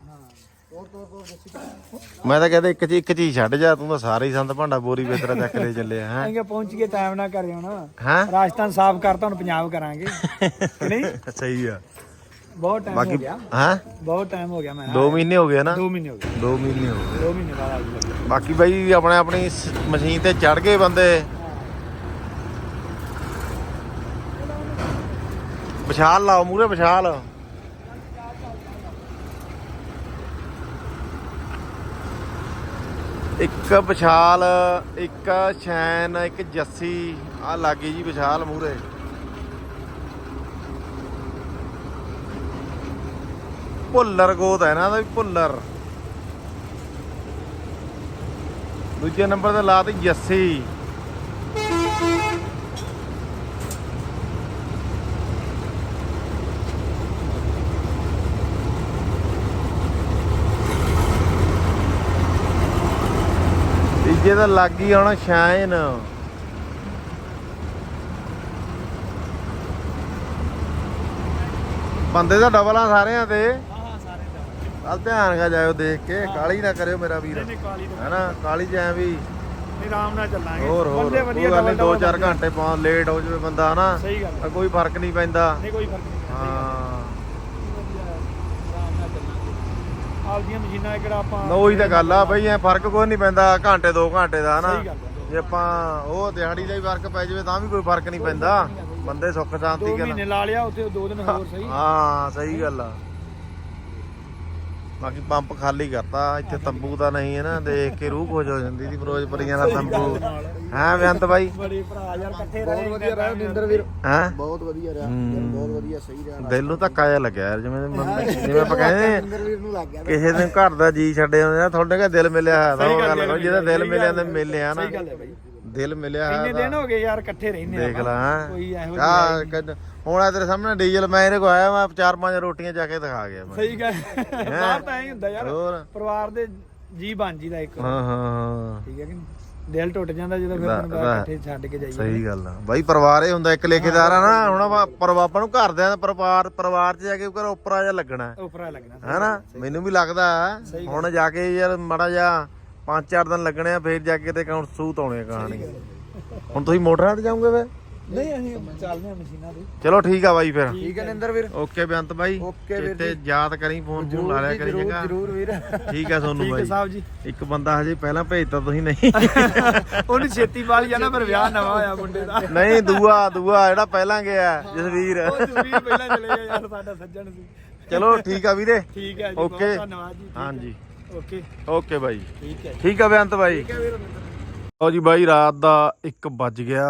ਮੈਂ ਤਾਂ ਕਹਿੰਦਾ ਇੱਕ ਚੀਜ਼ ਇੱਕ ਚੀਜ਼ ਛੱਡ ਜਾ ਤੂੰ ਤਾਂ ਸਾਰੇ ਹੀ ਸੰਦ ਭਾਂਡਾ ਬੋਰੀ ਵੇਤਰਾ ਚੱਕ ਲੈ ਚੱਲਿਆ ਹੈ। ਆਏਗੇ ਪਹੁੰਚ ਕੇ ਟਾਈਮ ਨਾ ਕਰਿਓ ਨਾ ਹਾਂ? ਰਾਜਸਥਾਨ ਸਾਫ਼ ਕਰਤਾ ਹੁਣ ਪੰਜਾਬ ਕਰਾਂਗੇ। ਕਿ ਨਹੀਂ? ਸਹੀ ਆ। ਬਹੁਤ ਟਾਈਮ ਹੋ ਗਿਆ। ਹਾਂ? ਬਹੁਤ ਟਾਈਮ ਹੋ ਗਿਆ ਮੈਂ। 2 ਮਹੀਨੇ ਹੋ ਗਏ ਨਾ? 2 ਮਹੀਨੇ ਹੋ ਗਏ। 2 ਮਹੀਨੇ ਹੋ ਗਏ। 2 ਮਹੀਨੇ ਬਾਅਦ ਆ ਗਈ ਬਾਕੀ ਬਾਈ ਆਪਣੇ ਆਪਣੀ ਮਸ਼ੀਨ ਤੇ ਚੜ ਗਏ ਬੰਦੇ। ਵਿਸ਼ਾਲ ਲਾਓ ਮੂਰੇ ਵਿਸ਼ਾਲ। ਇੱਕ ਵਿਸ਼ਾਲ, ਇੱਕ ਸ਼ੈਨ, ਇੱਕ ਜੱਸੀ, ਆ ਲੱਗੀ ਜੀ ਵਿਸ਼ਾਲ ਮੂਰੇ ਭੁੱਲਰ ਗੋਦ ਹੈ ਨਾ ਦਾ ਵੀ ਭੁੱਲਰ। ਦੂਜੇ ਨੰਬਰ ਤੇ ਲਾਤੀ ਜੱਸੀ। ਤੀਜੇ ਤਾਂ ਲੱਗ ਗਈ ਹੁਣ ਸ਼ਾਇਨ। ਬੰਦੇ ਤਾਂ ਡਬਲ ਆ ਸਾਰਿਆਂ ਤੇ। ਹਾਂ ਹਾਂ ਸਾਰੇ ਦਾ ਆ ਧਿਆਨ ਕਾ ਜਾਇਓ ਦੇਖ ਕੇ ਕਾਲੀ ਨਾ ਕਰਿਓ ਮੇਰਾ ਵੀਰ। ਕਾਲੀ ਹੈਨਾ ਕਾਲੀ ਐ ਵੀ। ਆਰਾਮ ਨਾਲ ਚੱਲਾਂਗੇ। ਹੋਰ ਹੋਰ ਬੰਦੇ ਕੋਈ ਵਧੀਆ ਗੱਲ ਨਹੀਂ double 2-4 double ਘੰਟੇ ਪਾ ਲੇਟ ਹੋ ਜਾਵੇ ਬੰਦਾ ਹਨਾ। ਸਹੀ ਗੱਲ ਹੈ। ਤਾਂ ਕੋਈ ਫ਼ਰਕ ਨਹੀਂ ਪੈਂਦਾ। ਨਹੀਂ ਕੋਈ ਫ਼ਰਕ ਨਹੀਂ ਹਾਂ ਆਰਾਮ ਨਾਲ ਚੱਲਾਂਗੇ ਆਪਦੀਆਂ ਮਸ਼ੀਨਾਂ ਇਹ ਕਿਹੜਾ ਆਪਾਂ ਨਾ ਉਹੀ ਤਾਂ ਗੱਲ ਆ ਬਈ ਐ ਫ਼ਰਕ ਕੋਈ ਨਹੀਂ ਪੈਂਦਾ ਘੰਟੇ 2 ਘੰਟੇ ਦਾ ਹਨਾ? ਸਹੀ ਗੱਲ ਹੈ ਜੇ ਆਪਾਂ ਉਹ ਦਿਹਾੜੀ ਦਾ ਹੀ ਫ਼ਰਕ ਪੈ ਜਾਵੇ ਤਾਂ ਵੀ ਕੋਈ ਫ਼ਰਕ ਨਹੀਂ ਪੈਂਦਾ। ਬੰਦੇ ਸੁੱਖ ਸ਼ਾਂਤੀ ਦੋ ਗੱਲ ਮਹੀਨੇ ਲਾ ਲਿਆ ਉੱਥੇ ਦੋ ਦਿਨ ਹੋਰ ਸਹੀ। ਹਾਂ ਸਹੀ ਗੱਲ ਆ। ਬਾਕੀ ਪੰਪ ਖਾਲੀ ਕਰਤਾ ਇੱਥੇ ਤੰਬੂ ਤਾਂ ਨਹੀਂ ਹੈ ਨਾ ਦੇਖ ਕੇ ਰੂਹ ਖੁਸ਼ ਹੋ ਜਾਂਦੀ ਸੀ ਫਿਰੋਜ਼ਪੁਰੀਆਂ ਦਾ ਤੰਬੂ। ਹੈ ਬੇਅੰਤ ਬਾਈ? ਬੜੇ ਭਰਾ ਯਾਰ ਇਕੱਠੇ ਰਹੇ ਵਧੀਆ ਰਹੇ ਨਿੰਦਰ ਵੀਰ। ਹੈ? ਬਹੁਤ ਵਧੀਆ ਰਿਹਾ। ਬਹੁਤ ਵਧੀਆ ਸਹੀ ਰਿਹਾ। ਦਿਲ ਨੂੰ ਧੱਕਾ ਜਿਹਾ ਲੱਗਿਆ ਯਾਰ ਜਿਵੇਂ ਮੰਮੀ- ਜਿਵੇਂ ਆਪਾਂ ਕਹਿੰਦੇ ਨੂੰ ਕਿਸੇ ਦਿਨ ਘਰ ਦਾ ਜੀ ਛੱਡੇ ਹੁੰਦੇ ਆ ਤੁਹਾਡੇ ਕਾ ਦਿਲ ਮਿਲਿਆ ਹੈ ਤਾਂ ਉਹ ਗੱਲ ਜਿਹਦਾ ਦਿਲ ਮਿਲਿਆ ਤੇ। ਮਿਲਿਆ ਨਾ। ਦਿਲ ਮਿਲਿਆ ਹੈ ਇੰਨੇ ਦਿਨ ਹੋ ਗਏ ਯਾਰ ਇਕੱਠੇ ਰਹਿੰਦੇ ਦੇਖ ਲੈ ਹੈਂ। ਕੋਈ ਇਹੋ ਆ ਹੁਣ ਆ ਤੇਰੇ ਸਾਹਮਣੇ ਡੀਜ਼ਲ ਮੈਂ ਇਹਦੇ ਕੋ ਆਇਆ ਮੈਂ ਚਾਰ ਪੰਜ ਰੋਟੀਆਂ ਜਾ ਕੇ ਦਿਖਾ ਗਿਆ ਮੈਂ। ਸਹੀ ਗੱਲ। ਬਾਹਰ ਤਾਂ ਐਂ ਹੀ ਹੁੰਦਾ ਯਾਰ ਹੋਰ? ਪਰਿਵਾਰ ਦੇ ਜੀ ਬਣ ਜੀਦਾ ਇੱਕ। ਹਾਂ ਹਾਂ ਠੀਕ ਹੈ ਕਿ ਨਹੀਂ? ਦਿਲ ਟੁੱਟ ਜਾਂਦਾ ਜਦੋਂ ਫਿਰ ਬੰਦਾ ਵਾਹ। ਇਕੱਠੇ ਛੱਡ ਕੇ ਜਾਈਏ। ਸਹੀ ਗੱਲ ਆ। ਬਾਈ ਪਰਿਵਾਰ ਇਹ ਹੁੰਦਾ ਇੱਕ ਲੇਖੇਦਾਰ ਆ ਨਾ ਹੁਣ ਆਪਾਂ ਪਰਿਵਾਰ ਆਪਾਂ ਨੂੰ ਘਰਦਿਆਂ ਦਾ ਪਰਿਵਾਰ ਪਰਿਵਾਰ 'ਚ ਜਾ ਕੇ ਘਰ ਉਪਰਾ ਜਿਹਾ ਲੱਗਣਾ। ਹੈ ਉਪਰਾ ਲੱਗਣਾ ਹੈਨਾ? ਮੈਨੂੰ ਵੀ ਲੱਗਦਾ ਹੈ। ਹੁਣ ਜਾ ਕੇ ਯਾਰ ਮੜਾ ਜਾ ਪੰਜ ਚਾਰ ਦਿਨ ਲੱਗਣੇ ਆ ਫੇਰ ਜਾ ਕੇ ਤੇ ਕਾਉਂ ਸੂਤ ਆਉਣੇ ਆ ਕਹਾਣੀ। ਹੁਣ ਤੁਸੀਂ ਮੋਟਰਾਂ ਤੇ ਜਾਓਗੇ ਵੇ ਨਹੀਂ ਅਸੀਂ ਚੱਲਦੇ ਹਾਂ ਮਸ਼ੀਨਾਂ ਤੇ। ਚਲੋ ਠੀਕ ਆ ਬਾਈ ਫਿਰ। ਠੀਕ ਹੈ ਨਿੰਦਰ ਵੀਰ। ਓਕੇ ਬੇਅੰਤ ਬਾਈ। ਓਕੇ ਵੀਰ ਤੇ ਯਾਦ ਕਰੀ ਫੋਨ ਫੋਨ ਲਾ ਲਿਆ ਕਰੀ ਚੰਗਾ। ਜਰੂਰ ਵੀਰ। ਠੀਕ ਆ ਠੀਕ ਹੈ ਬਾਈ। ਸਾਹਿਬ ਜੀ। ਇੱਕ ਬੰਦਾ ਹਜੇ ਪਹਿਲਾਂ ਭੇਜਤਾ ਤੁਸੀਂ ਨਹੀਂ। ਉਹਨੂੰ ਛੇਤੀ ਵਾਲੀ ਜਾਣਾ ਪਰ ਵਿਆਹ ਨਵਾਂ ਹੋਇਆ ਮੁੰਡੇ ਦਾ। ਨਹੀਂ ਦੂਆ ਦੂਆ ਜਿਹੜਾ ਪਹਿਲਾਂ ਗਿਆ ਜਸਵੀਰ। ਉਹ ਜੁਬੀਰ ਪਹਿਲਾਂ ਚਲੇ ਗਿਆ ਯਾਰ ਸਾਡਾ ਸੱਜਣ ਸੀ। ਚਲੋ ਠੀਕ ਆ ਵੀਰੇ। ਠੀਕ ਹੈ ਜੀ ਬਹੁਤ ਓਕੇ। ਧੰਨਵਾਦ ਜੀ ਹਾਂਜੀ। ਓਕੇ। Okay bye. ਠੀਕ ਹੈ। ਠੀਕ ਆ ਬੇਅੰਤ ਬਾਈ। ਠੀਕ ਹੈ ਵੀਰ। ਲਓ ਜੀ ਬਾਈ ਰਾਤ ਦਾ 1 ਵੱਜ ਗਿਆ।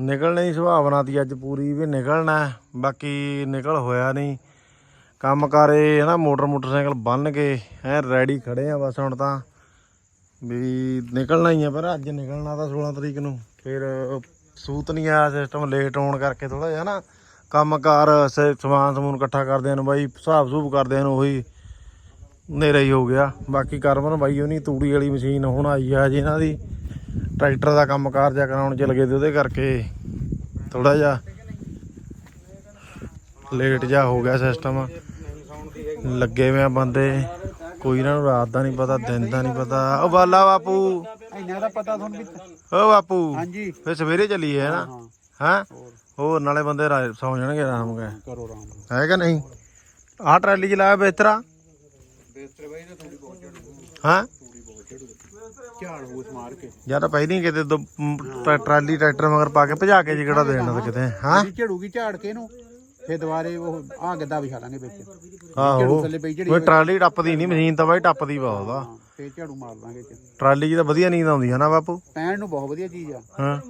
ਨਿਕਲਣੇ ਦੀ ਸੰਭਾਵਨਾ ਤੀ ਅੱਜ ਪੂਰੀ ਵੀ ਨਿਕਲਣਾ ਬਾਕੀ ਨਿਕਲ ਹੋਇਆ ਨਹੀਂ। ਕੰਮ ਕਾਰੇ ਨਾ, ਮੋਟਰ ਮੋਟਰਸਾਈਕਲ ਬੰਨ ਕੇ ਐ ਰੈਡੀ ਖੜੇ ਆ ਬਸ ਹੁਣ ਤਾਂ। ਵੀ ਨਿਕਲਣਾ ਹੀ ਆ, ਪਰ ਅੱਜ ਨਿਕਲਣਾ ਤਾਂ 16 ਤਰੀਕ ਨੂੰ। ਫਿਰ ਸੂਤ ਨਹੀਂ ਆਇਆ ਸਿਸਟਮ ਲੇਟ ਹੋਣ ਕਰਕੇ ਥੋੜਾ ਜਿਹਾ ਨਾ। ਕੰਮ ਕਾਰ ਸ- ਸਮਾਨ ਸਮੂਨ ਇਕੱਠਾ ਕਰਦੇ ਨੂੰ ਬਾਈ, ਹਿਸਾਬ ਸੂਬ ਕਰਦੇ ਨੂੰ ਉਹੀ ਹਨੇਰਾ ਹੀ ਹੋ ਗਿਆ। ਬਾਕੀ ਕਰਮਨ ਬਾਈ ਉਹ ਨਹੀਂ ਤੂੜੀ ਵਾਲੀ ਮਸ਼ੀਨ ਹੁਣ ਆਈ ਆ ਜੀ ਇਹਨਾਂ ਦੀ। ਟਰੈਕਟਰ ਦਾ ਕੰਮ ਕਾਰ ਜਾ ਕਰਾਉਣ ਚ ਲੱਗੇ ਤੇ ਉਹਦੇ ਕਰਕੇ ਥੋੜਾ ਜਿਹਾ ਲੇਟ ਜਾ ਹੋ ਗਿਆ ਸਿਸਟਮ ਲੱਗੇ ਹੋਏ ਆ ਬੰਦੇ ਕੋਈ ਇਹਨਾਂ ਨੂੰ ਰਾਤ ਦਾ ਨਹੀਂ ਪਤਾ ਦਿਨ ਦਾ ਨਹੀਂ ਪਤਾ। ਉਹ ਬਾਲਾ ਬਾਪੂ। ਇਹਨਾਂ ਦਾ ਪਤਾ ਤੁਹਾਨੂੰ ਵੀ ਓ ਬਾਪੂ ਹਾਂਜੀ। ਫੇ ਸਵੇਰੇ ਚੱਲੀਏ ਹੈ ਨਾ। ਹਾਂ ਹੋਰ ਨਾਲੇ ਬੰਦੇ ਸੌਂ ਜਾਣਗੇ ਆਰਾਮ ਕਰ ਕਰੋ। ਰਾਮ ਹੈ ਕਿ ਨਹੀਂ? ਆਹ ਟਰਾਲੀ ਚ ਲਾਇਆ ਬਿਹਤਰਾ ਬੇਸਤਰ ਬਾਈ ਤਾਂ ਥੋੜੀ ਬਹੁਤ ਝੜ ਹਾਂ? ਝਾੜ ਹੂਸ ਮਾਰ ਕੇ। ਜਾਂ ਤਾਂ ਪਹਿਲੀ ਕਿਤੇ ਦੋ- ਮ, ਟਰਾ- ਟਰਾਲੀ ਟਰੈਕਟਰ ਮਗਰ ਪਾ ਕੇ ਭਜਾ ਕੇ ਜਿਗੜਾ ਦੇਣਾ ਤਾਂ ਕਿਤੇ ਹਾਂ? ਜਿਹੜੀ ਝੜੂਗੀ ਝਾੜ ਕੇ ਇਹਨੂੰ ਫੇਰ ਦੁਬਾਰੇ ਉਹ ਆ ਗੱਦਾ ਵਿਛਾ ਲਾਂਗੇ ਵਿੱਚ। ਆਹੋ। ਥੱਲੇ ਪਈ ਝੜੀ ਉਹ ਟਰਾਲੀ ਟੱਪਦੀ ਨਹੀਂ ਮਸ਼ੀਨ ਤਾਂ ਬਾਈ ਟੱਪਦੀ ਬਹੁਤ ਆ। ਹਾਂ ਫੇਰ ਝਾੜੂ ਮਾਰ ਲਾਂਗੇ ਚ ਟਰਾਲੀ 'ਚ ਤਾਂ ਵਧੀਆ ਨੀਂਦ ਆਉਂਦੀ ਹੈ ਨਾ ਬਾਪੂ? ਪੈਣ ਨੂੰ ਬਹੁਤ ਵਧੀਆ ਚੀਜ਼ ਆ। ਹਾਂ।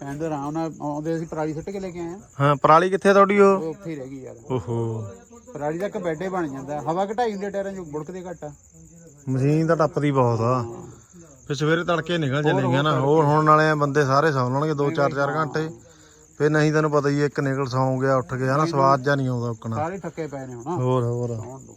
ਪੈਣ ਦੇ ਆਰਾਮ ਨਾਲ ਆਉਂਦੇ ਅਸੀਂ ਪਰਾਲੀ ਸੁੱਟ ਕੇ ਲੈ ਕੇ ਆਏ ਆ। ਹਾਂ ਪਰਾਲੀ ਕਿੱਥੇ ਤੁਹਾਡੀ ਉਹ? ਉਹ ਉੱਥੇ ਹੀ ਰਹਿ ਗਈ ਯਾਰ। ਓਹੋ। ਪਰਾਲੀ ਦਾ ਇੱਕ ਬੈੱਡੇ ਬਣ ਜਾਂਦਾ। ਹਵਾ ਘਟਾਈ ਹੁੰਦੀ ਆ ਟਾਇਰਾਂ 'ਚ ਬੁੜਕਦੇ ਘੱਟ ਆ। ਮਸ਼ੀਨ ਤਾਂ ਟੱਪਦੀ ਬਹੁਤ ਆ। ਫਿਰ ਸਵੇਰੇ ਤੜਕੇ ਨਿਕਲ ਚੱਲੇਗਾ ਨਾ ਹੋਰ ਹੁਣ ਆ ਬੰਦੇ ਸਾਰੇ ਸੌਂ ਲੈਣਗੇ 2-4-4 ਘੰਟੇ। ਫਿਰ ਨਹੀਂ ਤੈਨੂੰ ਪਤਾ ਹੀ ਇੱਕ ਨਿਕਲ ਸੌਂ ਗਿਆ ਉੱਠ ਗਿਆ ਨਾ ਸਵਾਦ ਜਾਂ ਨਹੀਂ ਆਉਂਦਾ ਉੱਕਣਾ। ਸਾਰੇ ਥੱਕੇ ਪਏ ਨੇ ਹੁਣ। ਹੋਰ ਹੋਰ। ਦੋ।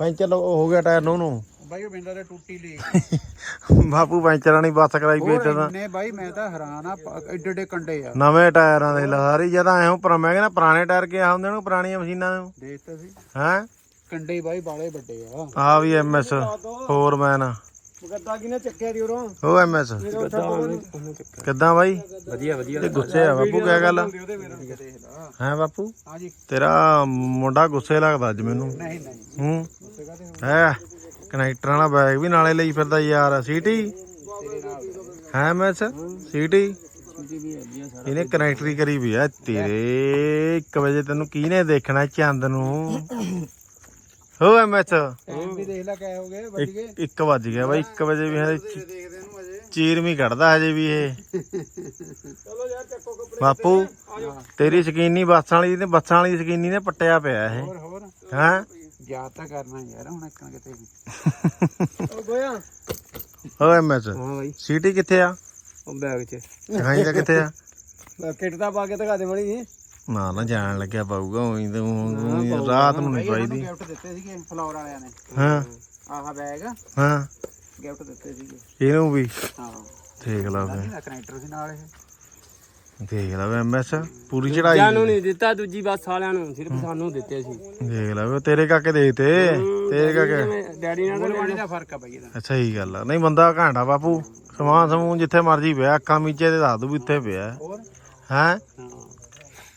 ਪੈਂਚਰ ਲੋ- ਹੋ ਗਿਆ ਟਾਇਰ ਨੂੰ ਨੂੰ ਬਾਈ ਉਹ ਬਿੰਦਾ ਦੇ ਟੁੱਟੀ ਲਈ ਬਾਪੂ ਪੈਂਚਰਾਂ ਨਹੀਂ ਬੱਸ ਕਰਾਈ ਤੇ ਤਾਂ ਨੇ ਬਾਈ ਮੈਂ ਤਾਂ ਹੈਰਾਨ ਆ ਏਡੇ ਏਡੇ ਕੰਡੇ ਆ। ਨਵੇਂ ਟਾਇਰਾਂ ਦੇ ਲਾ ਸਾਰੀ ਜਦਾਂ ਐਂ ਪਰ ਮੈਂ ਕਹਿੰਦਾ ਪੁਰਾਣੇ ਟਾਇਰ ਕੇ ਆ ਹੁੰਦੇ ਨੇ ਪੁਰਾਣੀਆਂ ਮਸ਼ੀਨਾਂ ਨੂੰ ਦੇਖ ਤਾਂ ਸੀ ਹੈ? ਕੰਡੇ ਬਾਈ ਬਾਲੇ ਵੱਡੇ ਆ। ਆ ਵੀ ਐਮਐਸ ਫੋਰਮੈਨ ਗੱਦਾ ਕਿਨੇ ਚੱਕਿਆ ਦੀ ਉਰੋਂ? ਉਹ ਐਮਐਸ। ਕਿੱਦਾਂ ਬਾਈ? ਵਧੀਆ ਵਧੀਆ। ਇਹ ਗੁੱਸੇ ਆ ਬਾਪੂ ਕਿਆ ਗੱਲ ਹੈ ਬਾਪੂ? ਹਾਂਜੀ। ਤੇਰਾ ਮੁੰਡਾ ਗੁੱਸੇ ਲੱਗਦਾ ਅੱਜ ਮੈਨੂੰ। ਨਹੀਂ ਨਹੀਂ। ਹੂੰ? ਹੈ ਕਨੈਕਟਰ ਵਾਲਾ ਬੈਗ ਵੀ ਨਾਲੇ ਲਈ ਫਿਰਦਾ ਯਾਰ। ਸੀਟੀ? ਹੈ ਮੈਸ ਸੀਟੀ? ਇਹਨੇ ਕਨੈਕਟਰੀ ਕਰੀ ਵੀ ਆ। ਤੇਰੇ 1 ਵਜੇ ਤੈਨੂੰ ਕਿਹਨੇ ਦੇਖਣਾ ਚੰਦ ਨੂੰ? ਹੋ ਐਮਐਸ ਟਾਈਮ ਵੀ ਦੇਖ ਲੈ ਕਿਆ ਹੋ ਗਏ ਵੱਜ ਗਏ। 1 ਵੱਜ ਗਿਆ ਬਾਈ 1 ਵਜੇ ਵੀ ਹਜੇ ਦੇਖਦੇ ਇਹਨੂੰ ਅਜੇ ਕੱਢਦਾ ਹਜੇ। ਵੀ ਇਹ। ਚਲੋ ਯਾਰ ਚੱਕੋ ਕੱਪੜੇ ਬਾਪੂ ਤੇਰੀ ਸਕੀਨੀ ਬੱਸਾਂ ਵਾਲੀ ਨੇ ਬੱਸਾਂ ਵਾਲੀ ਸਕੀਨੀ ਨੇ ਪੱਟਿਆ ਪਿਆ ਇਹ। ਹੋਰ ਹੋਰ। ਹਾਂ? ਯਾਦ ਤਾਂ ਕਰਨਾ ਯਾਰ ਹੁਣ ਇੱਕ ਨਾ ਕਿਤੇ ਵੀ। ਉਹ ਗੋਇਆ। ਹੋ ਬਾਈ। ਸੀਟੀ ਕਿੱਥੇ ਆ? ਉਹ ਬੈਗ 'ਚ। ਦਿਖਾਈ ਤਾਂ ਕਿੱਥੇ ਆ? ਕਿੱਟ ਦਾ ਪਾ ਕੇ ਦਿਖਾ ਦੇ ਜੀ। ਨਾ ਨਾ ਜਾਣ ਲੱਗਿਆ ਪਾਊਗਾ ਉਹੀ ਤੇ ਊਂ- ਰਾਤ ਨੂੰ ਨਹੀਂ ਪਾਈਦੀ ਗਿਫਟ ਦਿੱਤੇ ਸੀਗੇ ਫਲੋਰ ਵਾਲਿਆਂ ਨੇ। ਹਾਂ। ਆਹ ਬੈਗ ਹਾਂ। ਗਿਫਟ ਦਿੱਤੇ ਸੀਗੇ। ਇਹਨੂੰ ਵੀ? ਹਾਂ। ਦੇਖ ਲਾ ਇਹਦਾ ਕਨੈਕਟਰ ਸੀ ਨਾਲ ਇਹ। ਦੇਖ ਲਾ ਵੇ ਐਮਐਸ ਪੂਰੀ ਚੜਾਈ ਨਹੀਂ ਦਿੱਤਾ ਦੂਜੀ ਬੱਸ ਵਾਲਿਆਂ ਨੂੰ ਸਿਰਫ ਸਾਨੂੰ ਦਿੱਤੇ ਸੀ। ਦੇਖ ਲਾ ਵੇ ਤੇਰੇ ਕਾਕੇ ਦੇ ਤੇ ਤੇਰੇ ਕਾਕੇ। ਡੈਡੀ ਨਾਲ ਪਾਣੀ ਦਾ ਫ਼ਰਕ ਆ ਬਾਈ ਇਹਦਾ। ਅੱਛਾ ਹੀ ਗੱਲ ਆ। ਨਹੀਂ ਬੰਦਾ ਘਾਂਡਾ ਬਾਪੂ। ਸਮਾਨ ਸਮੂਨ ਜਿੱਥੇ ਮਰਜ਼ੀ ਪਿਆ ਅੱਖਾਂ ਮੀਚੇ ਤੇ ਦੱਸ ਦੂ ਵੀ ਇੱਥੇ ਪਿਆ। ਹੋਰ? ਹੈ? ਹਾਂ।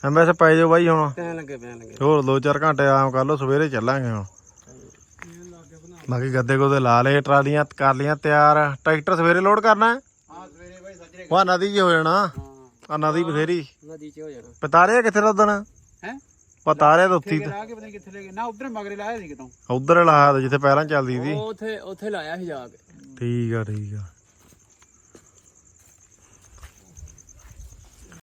ਐਮਐਸ ਪੈ ਜਾਓ ਬਾਈ ਹੁਣ। ਪੈਣ ਲੱਗੇ ਪੈਣ ਲੱਗੇ। ਹੋਰ 2-4 ਘੰਟੇ ਆਰਾਮ ਕਰ ਲਓ ਸਵੇਰੇ ਚੱਲਾਂਗੇ ਹੁਣ। ਬਾਕੀ ਗੱਦੇ ਗੋਦੇ ਲਾ ਲਏ ਟਰਾਲੀਆਂ ਕਰ ਲੀਆਂ ਤਿਆਰ। ਟਰੈਕਟਰ ਸਵੇਰੇ ਲੋਡ ਕਰਨਾ ਹੈ? ਹਾਂ ਸਵੇਰੇ ਬਾਈ ਸੱਜਰੇ ਉਹ ਨਦੀ 'ਚ ਹੋ ਜਾਣਾ। ਆ ਨਦੀ ਬਥੇਰੀ। ਨਦੀ 'ਚ ਹੋ ਜਾਣਾ। ਪਤਾਰੇ ਕਿੱਥੇ ਰਦਣ ਹੈ? ਪਤਾਰੇ ਤਾਂ ਉੱਤੀ ਲਾ ਕੇ ਪਤਾ ਨੀ ਕਿੱਥੇ ਲੈ ਗਏ। ਨਾ ਉਧਰ ਮਗਰੇ ਲਾਇਆ ਸੀ ਕਿਤੋਂ। ਉਧਰ ਲਾਇਆ ਜਿੱਥੇ ਪਹਿਲਾਂ ਚੱਲਦੀ ਸੀ। ਉਹ ਉੱਥੇ ਉੱਥੇ ਲਾਇਆ ਸੀ ਜਾ ਕੇ। ਠੀਕ ਆ ਠੀਕ ਆ।